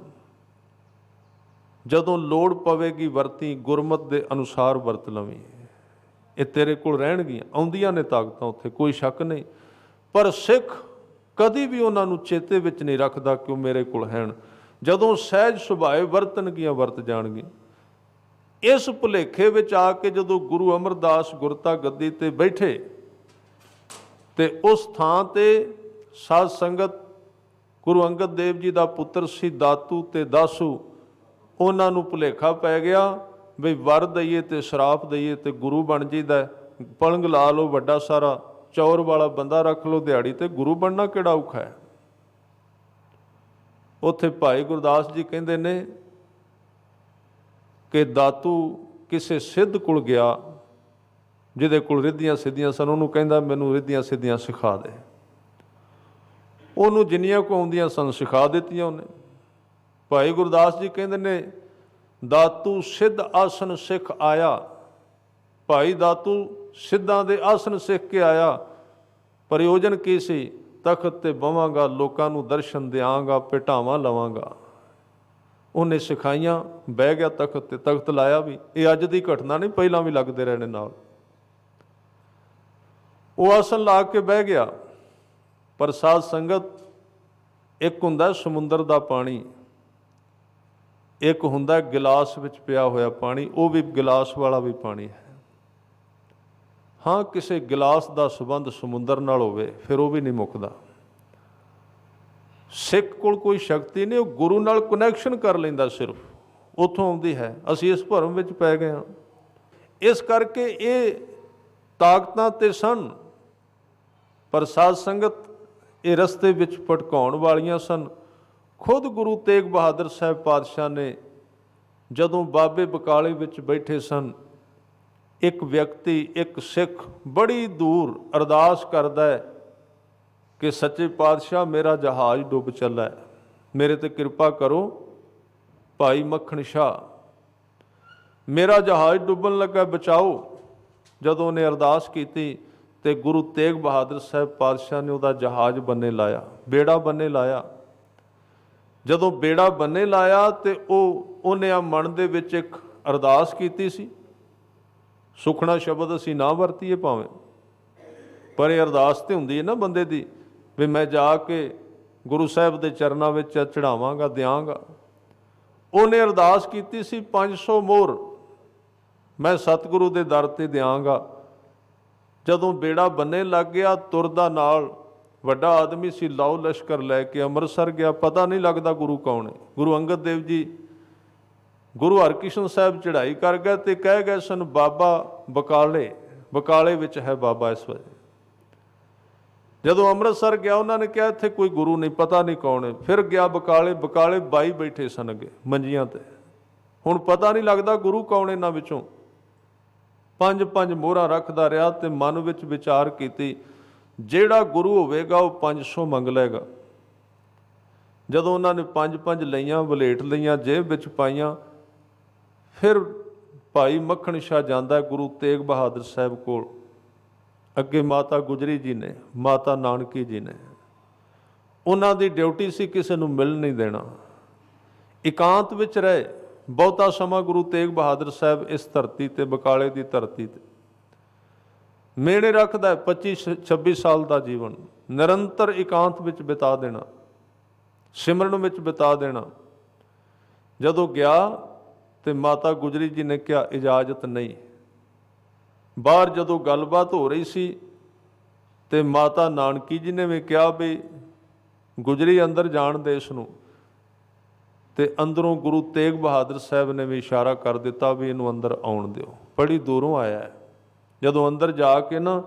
A: ਜਦੋਂ ਲੋੜ ਪਵੇਗੀ, ਵਰਤੀ ਗੁਰਮਤ ਦੇ ਅਨੁਸਾਰ ਵਰਤ ਲਵੀਂ। ਇਹ ਤੇਰੇ ਕੋਲ ਰਹਿਣਗੀਆਂ, ਆਉਂਦੀਆਂ ਨੇ ਤਾਕਤਾਂ ਉੱਥੇ, ਕੋਈ ਸ਼ੱਕ ਨਹੀਂ। ਪਰ ਸਿੱਖ ਕਦੀ ਵੀ ਉਹਨਾਂ ਨੂੰ ਚੇਤੇ ਵਿੱਚ ਨਹੀਂ ਰੱਖਦਾ ਕਿ ਉਹ ਮੇਰੇ ਕੋਲ ਹਨ ਜਦੋਂ ਸਹਿਜ ਸੁਭਾਏ ਵਰਤਣਗੀਆਂ, ਵਰਤ ਜਾਣਗੀਆਂ। ਇਸ ਭੁਲੇਖੇ ਵਿੱਚ ਆ ਕੇ ਜਦੋਂ ਗੁਰੂ ਅਮਰਦਾਸ ਗੁਰਤਾ ਗੱਦੀ ਤੇ ਬੈਠੇ, ਤੇ ਉਸ ਥਾਂ ਤੇ ਸਾਧ ਸੰਗਤ, ਗੁਰੂ ਅੰਗਦ ਦੇਵ ਜੀ ਦਾ ਪੁੱਤਰ ਸੀ ਦਾਤੂ ਤੇ ਦਾਸੂ, ਉਹਨਾਂ ਨੂੰ ਭੁਲੇਖਾ ਪੈ ਗਿਆ। ਵੀ ਵਰ ਦਈਏ ਤੇ ਸ਼ਰਾਪ ਦਈਏ ਤੇ ਗੁਰੂ ਬਣ ਜੀਦਾ ਪਲੰਗ ਲਾ ਲਓ ਵੱਡਾ ਸਾਰਾ, ਚੌਰ ਵਾਲਾ ਬੰਦਾ ਰੱਖ ਲਓ ਦਿਹਾੜੀ ਤੇ, ਗੁਰੂ ਬਣਨਾ ਕਿਹੜਾ ਔਖਾ ਹੈ? ਉੱਥੇ ਭਾਈ ਗੁਰਦਾਸ ਜੀ ਕਹਿੰਦੇ ਨੇ ਕਿ ਦਾਤੂ ਕਿਸੇ ਸਿੱਧ ਕੋਲ ਗਿਆ, ਜਿਹਦੇ ਕੋਲ ਰਿੱਧੀਆਂ ਸਿੱਧੀਆਂ ਸਨ, ਉਹਨੂੰ ਕਹਿੰਦਾ, ਮੈਨੂੰ ਰਿੱਧੀਆਂ ਸਿੱਧੀਆਂ ਸਿਖਾ ਦੇ। ਉਹਨੂੰ ਜਿੰਨੀਆਂ ਕੋ ਆਉਂਦੀਆਂ ਸਨ, ਸਿਖਾ ਦਿੱਤੀਆਂ ਉਹਨੇ। ਭਾਈ ਗੁਰਦਾਸ ਜੀ ਕਹਿੰਦੇ ਨੇ ਦਾਤੂ ਸਿੱਧ ਆਸਨ ਸਿੱਖ ਆਇਆ। ਭਾਈ ਦਾਤੂ ਸਿੱਧਾਂ ਦੇ ਆਸਨ ਸਿੱਖ ਕੇ ਆਇਆ। ਪ੍ਰਯੋਜਨ ਕੀ ਸੀ? ਤਖਤ ਤੇ ਬਵਾਂਗਾ, ਲੋਕਾਂ ਨੂੰ ਦਰਸ਼ਨ ਦਿਆਂਗਾ ਪਟਾਵਾਂ ਲਵਾਂਗਾ। ਉਹਨੇ ਸਿਖਾਈਆਂ, ਬਹਿ ਗਿਆ ਤਖਤ ਤੇ ਤਖਤ ਲਾਇਆ ਵੀ। ਇਹ ਅੱਜ ਦੀ ਘਟਨਾ ਨਹੀਂ, ਪਹਿਲਾਂ ਵੀ ਲੱਗਦੇ ਰਹਿਣੇ ਨਾਲ। ਉਹ ਆਸਨ ਲਾ ਕੇ ਬਹਿ ਗਿਆ। ਪਰ ਸੰਗਤ, ਇੱਕ ਹੁੰਦਾ ਸਮੁੰਦਰ ਦਾ ਪਾਣੀ। ਇੱਕ ਹੁੰਦਾ ਗਿਲਾਸ ਵਿੱਚ ਪਿਆ ਹੋਇਆ ਪਾਣੀ, ਉਹ ਵੀ ਗਿਲਾਸ ਵਾਲਾ ਵੀ ਪਾਣੀ ਹੈ। ਹਾਂ, ਕਿਸੇ ਗਿਲਾਸ ਦਾ ਸੰਬੰਧ ਸਮੁੰਦਰ ਨਾਲ ਹੋਵੇ, ਫਿਰ ਉਹ ਵੀ ਨਹੀਂ ਮੁੱਕਦਾ। ਸਿੱਖ ਕੋਲ ਕੋਈ ਸ਼ਕਤੀ ਨਹੀਂ, ਉਹ ਗੁਰੂ ਨਾਲ ਕਨੈਕਸ਼ਨ ਕਰ ਲੈਂਦਾ ਸਿਰਫ। ਉਥੋਂ ਆਉਂਦੀ ਹੈ। ਅਸੀਂ ਇਸ ਭਰਮ ਵਿੱਚ ਪੈ ਗਏ ਹਾਂ। ਇਸ ਕਰਕੇ ਇਹ ਤਾਕਤਾਂ ਤੇ ਸਨ। ਪਰ ਸਾਧ ਸੰਗਤ ਇਹ ਰਸਤੇ ਵਿੱਚ ਭਟਕਾਉਣ ਵਾਲੀਆਂ ਸਨ। ਖੁਦ ਗੁਰੂ ਤੇਗ ਬਹਾਦਰ ਸਾਹਿਬ ਪਾਤਸ਼ਾਹ ਨੇ ਜਦੋਂ ਬਾਬੇ ਬਕਾਲੇ ਵਿੱਚ ਬੈਠੇ ਸਨ, ਇੱਕ ਵਿਅਕਤੀ, ਇੱਕ ਸਿੱਖ ਬੜੀ ਦੂਰ ਅਰਦਾਸ ਕਰਦਾ ਹੈ ਕਿ ਸੱਚੇ ਪਾਤਸ਼ਾਹ ਮੇਰਾ ਜਹਾਜ਼ ਡੁੱਬ ਚੱਲਾ ਹੈ ਮੇਰੇ ਤੇ ਕਿਰਪਾ ਕਰੋ ਭਾਈ ਮੱਖਣ ਸ਼ਾਹ। ਮੇਰਾ ਜਹਾਜ਼ ਡੁੱਬਣ ਲੱਗਾ, ਬਚਾਓ। ਜਦੋਂ ਉਹਨੇ ਅਰਦਾਸ ਕੀਤੀ ਤੇ ਗੁਰੂ ਤੇਗ ਬਹਾਦਰ ਸਾਹਿਬ ਪਾਤਸ਼ਾਹ ਨੇ ਉਹਦਾ ਜਹਾਜ਼ ਬੰਨੇ ਲਾਇਆ, ਬੇੜਾ ਬੰਨੇ ਲਾਇਆ। ਜਦੋਂ ਬੇੜਾ ਬੰਨੇ ਲਾਇਆ ਤੇ ਉਹ ਉਹਨੇ ਆ ਮਨ ਦੇ ਵਿੱਚ ਇੱਕ ਅਰਦਾਸ ਕੀਤੀ ਸੀ, ਸੁਖਣਾ ਸ਼ਬਦ ਅਸੀਂ ਨਾ ਵਰਤੀਏ ਭਾਵੇਂ। ਪਰ ਇਹ ਅਰਦਾਸ ਤੇ ਹੁੰਦੀ ਹੈ ਨਾ ਬੰਦੇ ਦੀ, ਵੀ ਮੈਂ ਜਾ ਕੇ ਗੁਰੂ ਸਾਹਿਬ ਦੇ ਚਰਨਾਂ ਵਿੱਚ ਚੜਾਵਾਂਗਾ ਦਿਆਂਗਾ। ਉਹਨੇ ਅਰਦਾਸ ਕੀਤੀ ਸੀ 500 ਮੋਰ ਮੈਂ ਸਤਿਗੁਰੂ ਦੇ ਦਰ ਤੇ ਦਿਆਂਗਾ। ਜਦੋਂ ਬੇੜਾ ਬੰਨੇ ਲੱਗ ਗਿਆ, ਤੁਰਦਾ ਨਾਲ ਵੱਡਾ ਆਦਮੀ ਸੀ ਲਾਉ ਲਸ਼ਕਰ ਲੈ ਕੇ ਅੰਮ੍ਰਿਤਸਰ ਗਿਆ। ਪਤਾ ਨਹੀਂ ਲੱਗਦਾ ਗੁਰੂ ਕੌਣ ਹੈ। ਗੁਰੂ ਅੰਗਦ ਦੇਵ ਜੀ ਗੁਰੂ ਹਰਕ੍ਰਿਸ਼ਨ ਸਾਹਿਬ ਚੜ੍ਹਾਈ ਕਰ ਗਏ ਤੇ ਕਹਿ ਗਏ ਸਨ, ਬਾਬਾ ਬਕਾਲੇ ਬਕਾਲੇ ਵਿੱਚ ਹੈ ਬਾਬਾ ਇਸ ਵੇਲੇ। ਜਦੋਂ ਅੰਮ੍ਰਿਤਸਰ ਗਿਆ, ਉਹਨਾਂ ਨੇ ਕਿਹਾ, ਇੱਥੇ ਕੋਈ ਗੁਰੂ ਨਹੀਂ, ਪਤਾ ਨਹੀਂ ਕੌਣ ਹੈ। ਫਿਰ ਗਿਆ ਬਕਾਲੇ ਬਕਾਲੇ ਬਾਈ ਬੈਠੇ ਸਨ ਅੱਗੇ, ਮੰਜੀਆਂ ਤੇ। ਹੁਣ ਪਤਾ ਨਹੀਂ ਲੱਗਦਾ ਗੁਰੂ ਕੌਣ ਇਹਨਾਂ ਵਿੱਚੋਂ। ਪੰਜ ਪੰਜ ਮੋਹਰਾਂ ਰੱਖਦਾ ਰਿਹਾ ਤੇ ਮਨ ਵਿੱਚ ਵਿਚਾਰ ਕੀਤੀ ਜਿਹੜਾ ਗੁਰੂ ਹੋਵੇਗਾ, ਉਹ 500 ਮੰਗ ਲਏਗਾ। ਜਦੋਂ ਉਹਨਾਂ ਨੇ ਪੰਜ ਪੰਜ ਲਈਆਂ ਬਲੇਟ ਲਈਆਂ, ਜੇਬ ਵਿੱਚ ਪਾਈਆਂ, ਫਿਰ ਭਾਈ ਮੱਖਣ ਸ਼ਾਹ ਜਾਂਦਾ ਗੁਰੂ ਤੇਗ ਬਹਾਦਰ ਸਾਹਿਬ ਕੋਲ। ਅੱਗੇ ਮਾਤਾ ਗੁਜਰੀ ਜੀ ਨੇ, ਮਾਤਾ ਨਾਨਕੀ ਜੀ ਨੇ। ਉਹਨਾਂ ਦੀ ਡਿਊਟੀ ਸੀ ਕਿਸੇ ਨੂੰ ਮਿਲ ਨਹੀਂ ਦੇਣਾ। ਇਕਾਂਤ ਵਿੱਚ ਰਹੇ। ਬਹੁਤਾ ਸਮਾਂ ਗੁਰੂ ਤੇਗ ਬਹਾਦਰ ਸਾਹਿਬ ਇਸ ਧਰਤੀ ਤੇ, ਬਕਾਲੇ ਦੀ ਧਰਤੀ ਤੇ। ਮੇਣੇ ਰੱਖਦਾ 25 26 ਸਾਲ ਦਾ ਜੀਵਨ। ਨਿਰੰਤਰ ਇਕਾਂਤ ਵਿੱਚ ਬਿਤਾ ਦੇਣਾ, ਸਿਮਰਨ ਵਿੱਚ ਬਿਤਾ ਦੇਣਾ। ਜਦੋਂ ਗਿਆ ਤੇ ਮਾਤਾ ਗੁਜਰੀ ਜੀ ਨੇ ਕਿਹਾ, ਇਜਾਜ਼ਤ ਨਹੀਂ। ਬਾਹਰ ਜਦੋਂ ਗੱਲਬਾਤ ਹੋ ਰਹੀ ਸੀ ਤੇ ਮਾਤਾ ਨਾਨਕੀ ਜੀ ਨੇ ਵੀ ਕਿਹਾ ਵੀ ਗੁਜਰੀ ਅੰਦਰ ਜਾਣ ਦੇ ਇਸ ਨੂੰ। ਤੇ ਅੰਦਰੋਂ ਗੁਰੂ ਤੇਗ ਬਹਾਦਰ ਸਾਹਿਬ ਨੇ ਵੀ ਇਸ਼ਾਰਾ ਕਰ ਦਿੱਤਾ ਵੀ ਇਹਨੂੰ ਅੰਦਰ ਆਉਣ ਦਿਓ। ਬੜੀ ਦੂਰੋਂ ਆਇਆ ਹੈ। ਜਦੋਂ ਅੰਦਰ ਜਾ ਕੇ ਨਾ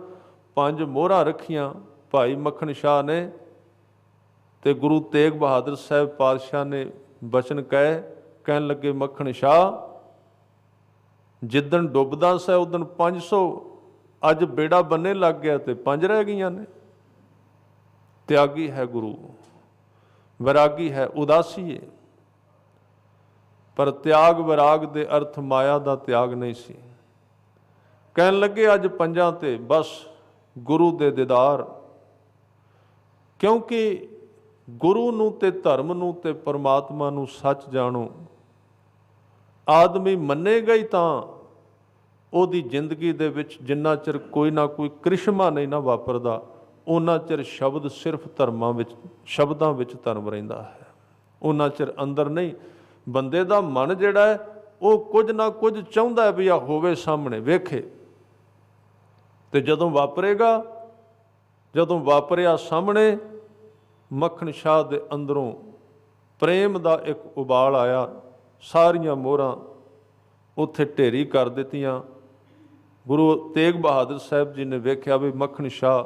A: ਪੰਜ ਮੋਹਰਾਂ ਰੱਖੀਆਂ, ਭਾਈ ਮੱਖਣ ਸ਼ਾਹ ਨੇ ਤੇ ਗੁਰੂ ਤੇਗ ਬਹਾਦਰ ਸਾਹਿਬ ਪਾਤਸ਼ਾਹ ਨੇ ਬਚਨ ਕਹੇ, ਕਹਿਣ ਲੱਗੇ, ਮੱਖਣ ਸ਼ਾਹ, ਜਿੱਦਣ ਡੁੱਬਦਾ ਸੈ ਉਦਣ 500 ਅੱਜ ਬੇੜਾ ਬੰਨੇ ਲੱਗ ਗਿਆ ਤੇ ਪੰਜ ਰਹਿ ਗਈਆਂ ਨੇ। ਤਿਆਗੀ ਹੈ ਗੁਰੂ, ਵਿਰਾਗੀ ਹੈ, ਉਦਾਸੀ ਹੈ ਪਰ ਤਿਆਗ ਵਿਰਾਗ ਦੇ ਅਰਥ ਮਾਇਆ ਦਾ ਤਿਆਗ ਨਹੀਂ ਸੀ। ਕਹਿਣ ਲੱਗੇ, ਅੱਜ ਪੰਜਾਂ ਤੇ ਬਸ ਗੁਰੂ ਦੇ ਦੀਦਾਰ। ਕਿਉਂਕਿ ਗੁਰੂ ਨੂੰ ਤੇ ਧਰਮ ਨੂੰ ਤੇ ਪਰਮਾਤਮਾ ਨੂੰ ਸੱਚ ਜਾਣੋ, ਆਦਮੀ ਮੰਨੇਗਾ ਹੀ ਤਾਂ ਉਹਦੀ ਜ਼ਿੰਦਗੀ ਦੇ ਵਿੱਚ ਜਿੰਨਾ ਚਿਰ ਕੋਈ ਨਾ ਕੋਈ ਕ੍ਰਿਸ਼ਮਾ ਨਹੀਂ ਨਾ ਵਾਪਰਦਾ, ਉਹਨਾਂ ਚਿਰ ਸ਼ਬਦ ਸਿਰਫ ਧਰਮਾਂ ਵਿੱਚ, ਸ਼ਬਦਾਂ ਵਿੱਚ ਧਰਮ ਰਹਿੰਦਾ ਹੈ। ਉਹਨਾਂ ਚਿਰ ਅੰਦਰ ਨਹੀਂ, ਬੰਦੇ ਦਾ ਮਨ ਜਿਹੜਾ ਹੈ, ਉਹ ਕੁਝ ਨਾ ਕੁਝ ਚਾਹੁੰਦਾ ਹੈ ਵੀ ਆ ਹੋਵੇ ਸਾਹਮਣੇ, ਵੇਖੇ। ਤੇ ਜਦੋਂ ਵਾਪਰੇਗਾ, ਜਦੋਂ ਵਾਪਰਿਆ ਸਾਹਮਣੇ ਮੱਖਣ ਸ਼ਾਹ ਦੇ ਅੰਦਰੋਂ ਪ੍ਰੇਮ ਦਾ ਇੱਕ ਉਬਾਲ ਆਇਆ, ਸਾਰੀਆਂ ਮੋਹਰਾਂ ਉੱਥੇ ਢੇਰੀ ਕਰ ਦਿੱਤੀਆਂ। ਗੁਰੂ ਤੇਗ ਬਹਾਦਰ ਸਾਹਿਬ ਜੀ ਨੇ ਵੇਖਿਆ ਵੀ ਮੱਖਣ ਸ਼ਾਹ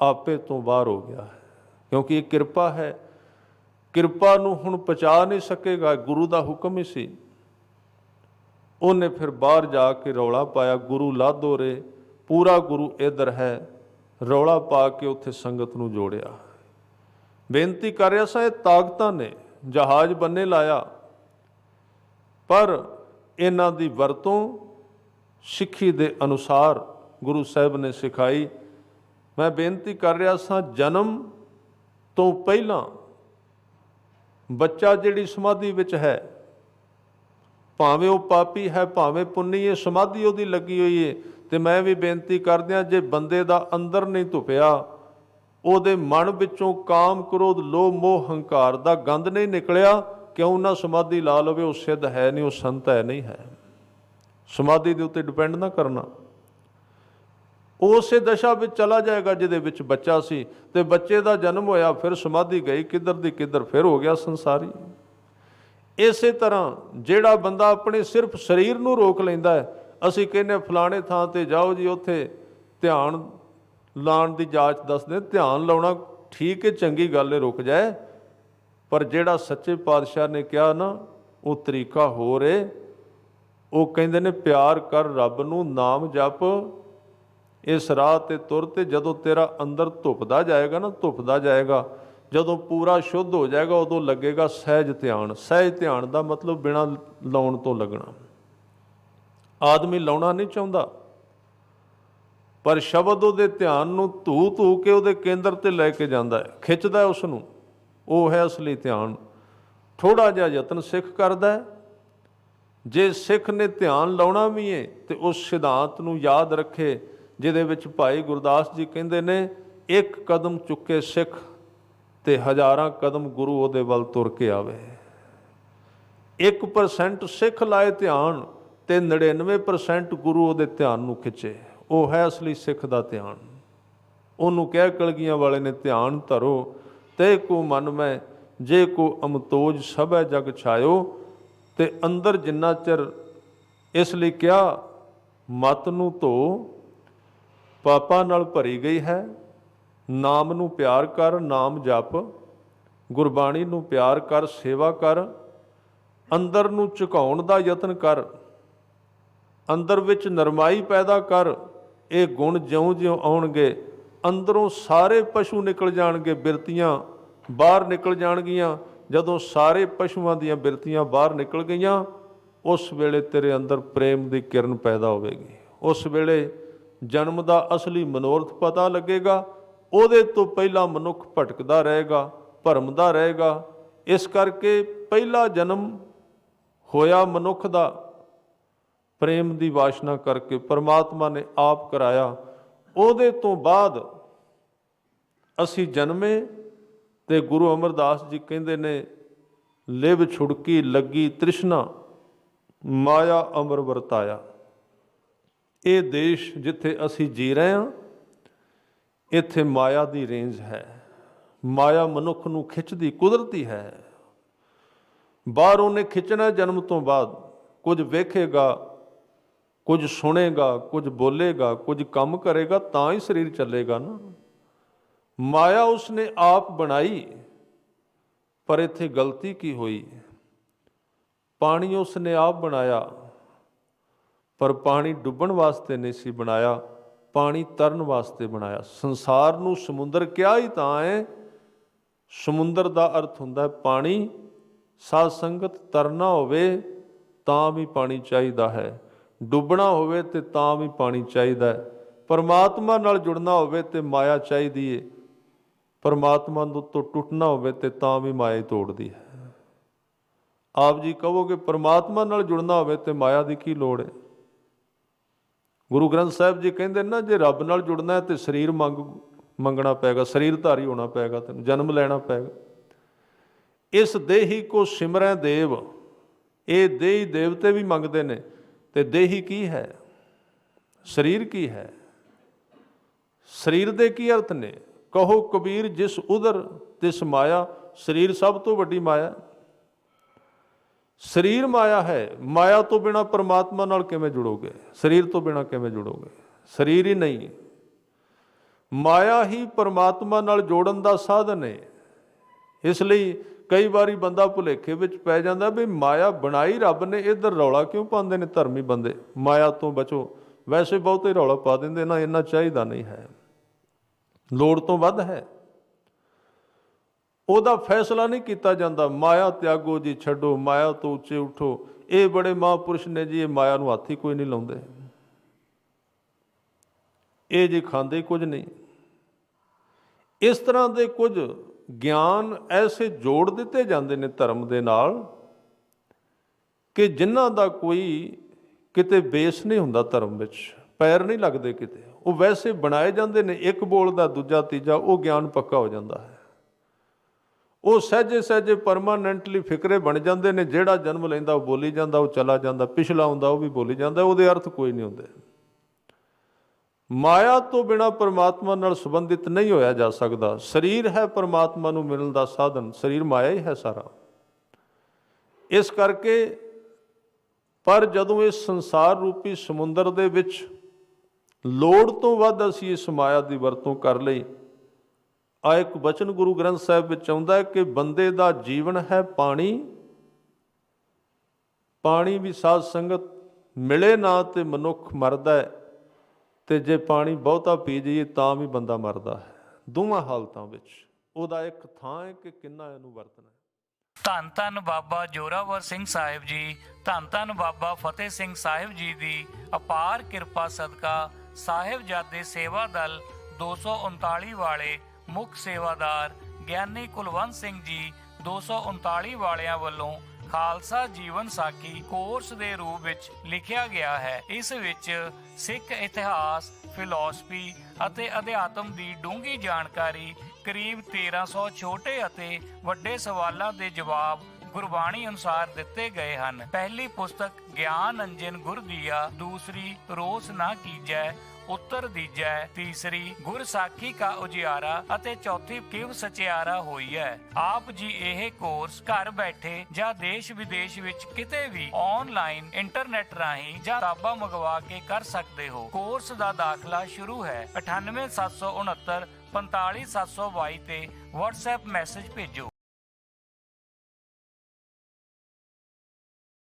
A: ਆਪੇ ਤੋਂ ਬਾਹਰ ਹੋ ਗਿਆ ਹੈ, ਕਿਉਂਕਿ ਇਹ ਕਿਰਪਾ ਹੈ। ਕਿਰਪਾ ਨੂੰ ਹੁਣ ਪਚਾ ਨਹੀਂ ਸਕੇਗਾ ਗੁਰੂ ਦਾ ਹੁਕਮ ਹੀ ਸੀ। ਉਹਨੇ ਫਿਰ ਬਾਹਰ ਜਾ ਕੇ ਰੌਲਾ ਪਾਇਆ, ਗੁਰੂ ਲਾਧੋ ਰੇ ਪੂਰਾ ਗੁਰੂ ਇਧਰ ਹੈ, ਰੌਲਾ ਪਾ ਕੇ ਉੱਥੇ ਸੰਗਤ ਨੂੰ ਜੋੜਿਆ। ਬੇਨਤੀ ਕਰ ਰਿਹਾ ਸਾਂ, ਇਹ ਤਾਕਤਾਂ ਨੇ, ਜਹਾਜ਼ ਬੰਨੇ ਲਾਇਆ। ਪਰ ਇਹਨਾਂ ਦੀ ਵਰਤੋਂ ਸਿੱਖੀ ਦੇ ਅਨੁਸਾਰ ਗੁਰੂ ਸਾਹਿਬ ਨੇ ਸਿਖਾਈ। ਮੈਂ ਬੇਨਤੀ ਕਰ ਰਿਹਾ ਸਾਂ, ਜਨਮ ਤੋਂ ਪਹਿਲਾਂ ਬੱਚਾ ਜਿਹੜੀ ਸਮਾਧੀ ਵਿੱਚ ਹੈ, ਭਾਵੇਂ ਉਹ ਪਾਪੀ ਹੈ, ਭਾਵੇਂ ਪੁੰਨੀ ਹੈ, ਸਮਾਧੀ ਉਹਦੀ ਲੱਗੀ ਹੋਈ ਹੈ ਤੇ ਮੈਂ ਵੀ ਬੇਨਤੀ ਕਰਦਿਆਂ, ਜੇ ਬੰਦੇ ਦਾ ਅੰਦਰ ਨਹੀਂ ਧੁਪਿਆ, ਉਹਦੇ ਮਨ ਵਿੱਚੋਂ ਕਾਮ ਕ੍ਰੋਧ, ਲੋਭ, ਮੋਹ, ਹੰਕਾਰ ਦਾ ਗੰਧ ਨਹੀਂ ਨਿਕਲਿਆ, ਕਿਉਂ ਨਾ ਸਮਾਧੀ ਲਾ ਲਵੇ, ਉਹ ਸਿੱਧ ਹੈ ਨਹੀਂ, ਉਹ ਸੰਤ ਹੈ ਨਹੀਂ, ਹੈ। ਸਮਾਧੀ ਦੇ ਉੱਤੇ ਡਿਪੈਂਡ ਨਾ ਕਰਨਾ। ਉਸੇ ਦਸ਼ਾ ਵਿੱਚ ਚਲਾ ਜਾਏਗਾ, ਜਿਹਦੇ ਵਿੱਚ ਬੱਚਾ ਸੀ, ਤੇ ਬੱਚੇ ਦਾ ਜਨਮ ਹੋਇਆ, ਫਿਰ ਸਮਾਧੀ ਗਈ, ਕਿੱਧਰ ਦੀ ਕਿੱਧਰ, ਫਿਰ ਹੋ ਗਿਆ ਸੰਸਾਰੀ। ਇਸੇ ਤਰ੍ਹਾਂ ਜਿਹੜਾ ਬੰਦਾ ਆਪਣੇ ਸਿਰਫ ਸਰੀਰ ਨੂੰ ਰੋਕ ਲੈਂਦਾ ਹੈ ਅਸੀਂ ਕਹਿੰਦੇ ਫਲਾਣੇ ਥਾਂ ਤੇ ਜਾਓ ਜੀ, ਉੱਥੇ ਧਿਆਨ ਲਾਉਣ ਦੀ ਜਾਂਚ ਦੱਸਦੇ ਧਿਆਨ ਲਾਉਣਾ ਠੀਕ ਹੈ, ਚੰਗੀ ਗੱਲ ਹੈ, ਰੁਕ ਜਾਏ। ਪਰ ਜਿਹੜਾ ਸੱਚੇ ਪਾਤਸ਼ਾਹ ਨੇ ਕਿਹਾ ਨਾ, ਉਹ ਤਰੀਕਾ ਹੋਰ ਹੈ ਉਹ ਕਹਿੰਦੇ ਨੇ, ਪਿਆਰ ਕਰ ਰੱਬ ਨੂੰ, ਨਾਮ ਜਪ। ਇਸ ਰਾਹ ਤੇ ਤੁਰ ਤੇ ਜਦੋਂ ਤੇਰਾ ਅੰਦਰ ਧੁੱਪਦਾ ਜਾਏਗਾ ਨਾ, ਧੁੱਪਦਾ ਜਾਏਗਾ। ਜਦੋਂ ਪੂਰਾ ਸ਼ੁੱਧ ਹੋ ਜਾਏਗਾ, ਉਦੋਂ ਲੱਗੇਗਾ ਸਹਿਜ ਧਿਆਨ। ਸਹਿਜ ਧਿਆਨ ਦਾ ਮਤਲਬ ਬਿਨਾ ਲਾਉਣ ਤੋਂ ਲੱਗਣਾ। ਆਦਮੀ ਲਾਉਣਾ ਨਹੀਂ ਚਾਹੁੰਦਾ। ਪਰ ਸ਼ਬਦ ਉਹਦੇ ਧਿਆਨ ਨੂੰ ਧੂ ਧੂ ਕੇ ਉਹਦੇ ਕੇਂਦਰ ਤੇ ਲੈ ਕੇ ਜਾਂਦਾ ਹੈ, ਖਿੱਚਦਾ ਹੈ ਉਸ ਨੂੰ ਉਹ ਹੈ ਅਸਲੀ ਧਿਆਨ। ਥੋੜਾ ਜਿਹਾ ਯਤਨ ਸਿੱਖ ਕਰਦਾ ਹੈ। ਜੇ ਸਿੱਖ ਨੇ ਧਿਆਨ ਲਾਉਣਾ ਵੀ ਹੈ ਤੇ ਉਸ ਸਿਧਾਂਤ ਨੂੰ ਯਾਦ ਰੱਖੇ, ਜਿਹਦੇ ਵਿੱਚ ਭਾਈ ਗੁਰਦਾਸ ਜੀ ਕਹਿੰਦੇ ਨੇ, ਇੱਕ ਕਦਮ ਚੁੱਕੇ ਸਿੱਖ ਤੇ ਹਜ਼ਾਰਾਂ ਕਦਮ ਗੁਰੂ ਉਹਦੇ ਵੱਲ ਤੁਰ ਕੇ ਆਵੇ। 1% ਸਿੱਖ ਲਾਏ ਧਿਆਨ ਤੇ 99% ਗੁਰੂ ਉਹਦੇ ਧਿਆਨ ਨੂੰ ਖਿੱਚੇ। ਉਹ ਹੈ ਅਸਲੀ ਸਿੱਖ ਦਾ ਧਿਆਨ। ਉਹਨੂੰ ਕਹਿ ਕਲਗੀਆਂ ਵਾਲੇ ਨੇ, ਧਿਆਨ ਧਰੋ, ਤੇ ਕੋ ਮਨ ਮੈਂ, ਜੇ ਕੋ ਅਮਤੋਜ ਸਭੈ ਜਗ ਛਾਇਓ। ਤੇ ਅੰਦਰ ਜਿੰਨਾ ਚਿਰ ਇਸ ਲਈ ਕਿਹਾ, ਮਤ ਨੂੰ ਧੋ, ਪਾਪਾਂ ਨਾਲ ਭਰੀ ਗਈ ਹੈ, ਨਾਮ ਨੂੰ ਪਿਆਰ ਕਰ, ਨਾਮ ਜਪ, ਗੁਰਬਾਣੀ ਨੂੰ ਪਿਆਰ ਕਰ, ਸੇਵਾ ਕਰ, ਅੰਦਰ ਨੂੰ ਝੁਕਾਉਣ ਦਾ ਯਤਨ ਕਰ। ਅੰਦਰ ਵਿੱਚ ਨਰਮਾਈ ਪੈਦਾ ਕਰ, ਇਹ ਗੁਣ ਜਿਉਂ-ਜਿਉਂ ਆਉਣਗੇ, ਅੰਦਰੋਂ ਸਾਰੇ ਪਸ਼ੂ ਨਿਕਲ ਜਾਣਗੇ, ਬਿਰਤੀਆਂ ਬਾਹਰ ਨਿਕਲ ਜਾਣਗੀਆਂ। ਜਦੋਂ ਸਾਰੇ ਪਸ਼ੂਆਂ ਦੀਆਂ ਬਿਰਤੀਆਂ ਬਾਹਰ ਨਿਕਲ ਗਈਆਂ, ਉਸ ਵੇਲੇ ਤੇਰੇ ਅੰਦਰ ਪ੍ਰੇਮ ਦੀ ਕਿਰਨ ਪੈਦਾ ਹੋਵੇਗੀ। ਉਸ ਵੇਲੇ ਜਨਮ ਦਾ ਅਸਲੀ ਮਨੋਰਥ ਪਤਾ ਲੱਗੇਗਾ, ਉਹਦੇ ਤੋਂ ਪਹਿਲਾਂ ਮਨੁੱਖ ਭਟਕਦਾ ਰਹੇਗਾ, ਭਰਮਦਾ ਰਹੇਗਾ। ਇਸ ਕਰਕੇ ਪਹਿਲਾ ਜਨਮ ਹੋਇਆ ਮਨੁੱਖ ਦਾ। ਪ੍ਰੇਮ ਦੀ ਵਾਸ਼ਨਾ ਕਰਕੇ ਪਰਮਾਤਮਾ ਨੇ ਆਪ ਕਰਾਇਆ, ਉਹਦੇ ਤੋਂ ਬਾਅਦ ਅਸੀਂ ਜਨਮੇ ਤੇ ਗੁਰੂ ਅਮਰਦਾਸ ਜੀ ਕਹਿੰਦੇ ਨੇ, ਲਿਵ ਛੁੜਕੀ, ਲੱਗੀ ਤ੍ਰਿਸ਼ਨਾ, ਮਾਇਆ ਅਮਰ ਵਰਤਾਇਆ। ਇਹ ਦੇਸ਼ ਜਿੱਥੇ ਅਸੀਂ ਜੀ ਰਹੇ ਹਾਂ, ਇੱਥੇ ਮਾਇਆ ਦੀ ਰੇਂਜ ਹੈ। ਮਾਇਆ ਮਨੁੱਖ ਨੂੰ ਖਿੱਚਦੀ, ਕੁਦਰਤੀ ਹੈ। ਬਾਹਰ ਉਹਨੇ ਖਿੱਚਣਾ ਜਨਮ ਤੋਂ ਬਾਅਦ, ਕੁਝ ਵੇਖੇਗਾ ਕੁਝ ਸੁਣੇਗਾ, ਕੁਝ ਬੋਲੇਗਾ, ਕੁਝ ਕੰਮ ਕਰੇਗਾ, ਤਾਂ ਹੀ ਸਰੀਰ ਚੱਲੇਗਾ ਨਾ। ਮਾਇਆ ਉਸਨੇ ਆਪ ਬਣਾਈ, ਪਰ ਇੱਥੇ ਗਲਤੀ ਕੀ ਹੋਈ? ਪਾਣੀ ਉਸਨੇ ਆਪ ਬਣਾਇਆ, ਪਰ ਪਾਣੀ ਡੁੱਬਣ ਵਾਸਤੇ ਨਹੀਂ ਸੀ ਬਣਾਇਆ, ਪਾਣੀ ਤਰਨ ਵਾਸਤੇ ਬਣਾਇਆ। ਸੰਸਾਰ ਨੂੰ ਸਮੁੰਦਰ ਕਿਹਾ ਹੀ ਤਾਂ ਹੈ, ਸਮੁੰਦਰ ਦਾ ਅਰਥ ਹੁੰਦਾ ਹੈ ਪਾਣੀ, ਸਾਧ ਸੰਗਤ ਤਰਨਾ ਹੋਵੇ, ਤਾਂ ਵੀ ਪਾਣੀ ਚਾਹੀਦਾ ਹੈ। ਡੁੱਬਣਾ ਹੋਵੇ ਤੇ ਤਾਂ ਵੀ ਪਾਣੀ ਚਾਹੀਦਾ ਹੈ। ਪਰਮਾਤਮਾ ਨਾਲ ਜੁੜਨਾ ਹੋਵੇ ਤੇ ਮਾਇਆ ਚਾਹੀਦੀ ਏ। ਪਰਮਾਤਮਾ ਨੂੰ ਤੋਂ ਟੁੱਟਣਾ ਹੋਵੇ ਤੇ ਤਾਂ ਵੀ ਮਾਇਆ ਹੀ ਤੋੜਦੀ ਹੈ। ਆਪ ਜੀ ਕਹੋਗੇ, ਪਰਮਾਤਮਾ ਨਾਲ ਜੁੜਨਾ ਹੋਵੇ ਤੇ ਮਾਇਆ ਦੀ ਕੀ ਲੋੜ ਹੈ ਗੁਰੂ ਗ੍ਰੰਥ ਸਾਹਿਬ ਜੀ ਕਹਿੰਦੇ ਨਾ ਜੇ ਰੱਬ ਨਾਲ ਜੁੜਨਾ ਹੈ ਤੇ ਸਰੀਰ ਮੰਗ, ਮੰਗਣਾ ਪਏਗਾ ਸਰੀਰ ਧਾਰੀ ਹੋਣਾ ਪਏਗਾ, ਤੈਨੂੰ ਜਨਮ ਲੈਣਾ ਪਏਗਾ। ਇਸ ਦੇਹੀ ਕੋ ਸਿਮਰੈ ਦੇਵ, ਇਹ ਦੇਹੀ ਦੇਵਤੇ ਵੀ ਮੰਗਦੇ ਨੇ। ਤੇ ਦੇਹੀ ਕੀ ਹੈ? ਸਰੀਰ ਕੀ ਹੈ? ਸਰੀਰ ਦੇ ਕੀ ਅਰਥ ਨੇ? ਕਹੋ ਕਬੀਰ, ਜਿਸ ਉਦਰ ਤਿਸ ਮਾਇਆ, ਸਰੀਰ ਸਭ ਤੋਂ ਵੱਡੀ ਮਾਇਆ। ਸਰੀਰ ਮਾਇਆ ਹੈ, ਮਾਇਆ ਤੋਂ ਬਿਨਾ ਪਰਮਾਤਮਾ ਨਾਲ ਕਿਵੇਂ ਜੁੜੋਗੇ? ਸਰੀਰ ਤੋਂ ਬਿਨਾ ਕਿਵੇਂ ਜੁੜੋਗੇ? ਸਰੀਰ ਹੀ ਨਹੀਂ। ਮਾਇਆ ਹੀ ਪਰਮਾਤਮਾ ਨਾਲ ਜੋੜਨ ਦਾ ਸਾਧਨ ਹੈ ਇਸ ਲਈ ਕਈ ਵਾਰੀ ਬੰਦਾ ਭੁਲੇਖੇ ਵਿੱਚ ਪੈ ਜਾਂਦਾ ਵੀ ਮਾਇਆ ਬਣਾਈ ਰੱਬ ਨੇ, ਇਧਰ ਰੌਲਾ ਕਿਉਂ ਪਾਉਂਦੇ ਨੇ ਧਰਮੀ ਬੰਦੇ? ਮਾਇਆ ਤੋਂ ਬਚੋ। ਵੈਸੇ ਬਹੁਤੇ ਰੌਲਾ ਪਾ ਦਿੰਦੇ ਨਾ ਇੰਨਾ ਚਾਹੀਦਾ ਨਹੀਂ ਹੈ। ਲੋੜ ਤੋਂ ਵੱਧ ਹੈ। ਉਹਦਾ ਫੈਸਲਾ ਨਹੀਂ ਕੀਤਾ ਜਾਂਦਾ। ਮਾਇਆ ਤਿਆਗੋ ਜੀ ਛੱਡੋ, ਮਾਇਆ ਤੋਂ ਉੱਚੇ ਉਠੋ। ਇਹ ਬੜੇ ਮਹਾਂਪੁਰਸ਼ ਨੇ ਜੀ, ਇਹ ਮਾਇਆ ਨੂੰ ਹੱਥ ਹੀ ਕੋਈ ਨਹੀਂ ਲਾਉਂਦੇ। ਇਹ ਜੀ ਖਾਂਦੇ ਕੁਝ ਨਹੀਂ। ਇਸ ਤਰ੍ਹਾਂ ਦੇ ਕੁਝ ਗਿਆਨ ਐਸੇ ਜੋੜ ਦਿੱਤੇ ਜਾਂਦੇ ਨੇ ਧਰਮ ਦੇ ਨਾਲ ਕਿ ਜਿਨ੍ਹਾਂ ਦਾ ਕੋਈ ਕਿਤੇ ਬੇਸ ਨਹੀਂ ਹੁੰਦਾ ਧਰਮ ਵਿੱਚ, ਪੈਰ ਨਹੀਂ ਲੱਗਦੇ ਕਿਤੇ। ਉਹ ਵੈਸੇ ਬਣਾਏ ਜਾਂਦੇ ਨੇ, ਇੱਕ ਬੋਲਦਾ ਦੂਜਾ ਤੀਜਾ, ਉਹ ਗਿਆਨ ਪੱਕਾ ਹੋ ਜਾਂਦਾ ਹੈ। ਉਹ ਸਹਜੇ ਸਹਜੇ ਪਰਮਾਨੈਂਟਲੀ ਫਿਕਰੇ ਬਣ ਜਾਂਦੇ ਨੇ, ਜਿਹੜਾ ਜਨਮ ਲੈਂਦਾ ਉਹ ਬੋਲੀ ਜਾਂਦਾ, ਉਹ ਚਲਾ ਜਾਂਦਾ, ਪਿਛਲਾ ਹੁੰਦਾ ਉਹ ਵੀ ਬੋਲੀ ਜਾਂਦਾ, ਉਹਦੇ ਅਰਥ ਕੋਈ ਨਹੀਂ ਹੁੰਦੇ। ਮਾਇਆ ਤੋਂ ਬਿਨਾ ਪਰਮਾਤਮਾ ਨਾਲ ਸੰਬੰਧਿਤ ਨਹੀਂ ਹੋਇਆ ਜਾ ਸਕਦਾ। ਸਰੀਰ ਹੈ ਪਰਮਾਤਮਾ ਨੂੰ ਮਿਲਣ ਦਾ ਸਾਧਨ। ਸਰੀਰ ਮਾਇਆ ਹੀ ਹੈ ਸਾਰਾ। ਇਸ ਕਰਕੇ ਪਰ ਜਦੋਂ ਇਸ ਸੰਸਾਰ ਰੂਪੀ ਸਮੁੰਦਰ ਦੇ ਵਿੱਚ ਲੋੜ ਤੋਂ ਵੱਧ ਅਸੀਂ ਇਸ ਮਾਇਆ ਦੀ ਵਰਤੋਂ ਕਰ ਲਈ, ਆ ਇੱਕ ਬਚਨ ਗੁਰੂ ਗ੍ਰੰਥ ਸਾਹਿਬ ਵਿੱਚ ਆਉਂਦਾ ਕਿ ਬੰਦੇ ਦਾ ਜੀਵਨ ਹੈ ਪਾਣੀ। ਪਾਣੀ ਵੀ ਸਾਧ ਸੰਗਤ ਮਿਲੇ ਨਾ ਤੇ ਮਨੁੱਖ ਮਰਦਾ ਹੈ। ਤੇ ਜੇ ਪਾਣੀ ਬਹੁਤਾ ਪੀ ਜਾਈਏ ਤਾਂ ਵੀ ਬੰਦਾ ਮਰਦਾ ਹੈ। ਦੋਵਾਂ ਹਾਲਤਾਂ ਵਿੱਚ ਉਹਦਾ ਇੱਕ ਥਾਂ ਹੈ ਕਿ ਕਿੰਨਾ ਇਹਨੂੰ ਵਰਤਣਾ
B: ਧੰਨ ਧੰਨ ਬਾਬਾ ਜੋਰਾਵਰ ਸਿੰਘ ਸਾਹਿਬ ਜੀ, ਧੰਨ ਧੰਨ ਬਾਬਾ ਫਤਿਹ ਸਿੰਘ ਸਾਹਿਬ ਜੀ ਦੀ ਅਪਾਰ ਕਿਰਪਾ ਸਦਕਾ ਸਾਹਿਬਜ਼ਾਦੇ ਸੇਵਾ ਦਲ 239 ਵਾਲੇ ਮੁੱਖ ਸੇਵਾਦਾਰ ਗਿਆਨੀ ਕੁਲਵੰਤ ਸਿੰਘ ਜੀ 239 ਵਾਲਿਆਂ ਵੱਲੋਂ ਖਾਲਸਾ ਜੀਵਨ ਸਾਖੀ ਕੋਰਸ ਦੇ ਰੂਪ ਵਿੱਚ ਲਿਖਿਆ ਗਿਆ ਹੈ। ਇਸ ਵਿੱਚ ਸਿੱਖ ਇਤਿਹਾਸ, ਫਿਲਾਸਫੀ ਅਤੇ ਅਧਿਆਤਮ ਦੀ ਡੂੰਘੀ ਜਾਣਕਾਰੀ, ਕਰੀਬ 1300 ਛੋਟੇ ਅਤੇ ਵੱਡੇ ਸਵਾਲਾਂ ਦੇ ਜਵਾਬ ਗੁਰਬਾਣੀ ਅਨੁਸਾਰ ਦਿੱਤੇ ਗਏ ਹਨ। ਪਹਿਲੀ ਪੁਸਤਕ ਗਿਆਨ ਅੰਜਨ ਗੁਰਦੀਆ ਦੂਸਰੀ ਰੋਸ ਨਾ ਕੀਜੈ ਉੱਤਰ ਦੀਜੈ, ਤੀਸਰੀ ਗੁਰ ਸਾਖੀ ਕਾ ਉਜਿਆਰਾ ਅਤੇ ਚੌਥੀ ਕਿਵ ਸਚਿਆਰਾ ਹੋਈ ਹੈ ਆਪ ਜੀ ਇਹ ਕੋਰਸ ਘਰ ਬੈਠੇ ਜਾਂ ਦੇਸ਼ ਵਿਦੇਸ਼ ਵਿੱਚ ਕਿਤੇ ਵੀ ਆਨਲਾਈਨ ਇੰਟਰਨੈਟ ਰਾਹੀਂ ਜਾਂ ਕਿਤਾਬਾਂ ਮੰਗਵਾ ਕੇ ਕਰ ਸਕਦੇ ਹੋ। ਕੋਰਸ ਦਾ ਦਾਖਲਾ ਸ਼ੁਰੂ ਹੈ 98769 45722 ਤੇ WhatsApp ਮੈਸੇਜ ਭੇਜੋ।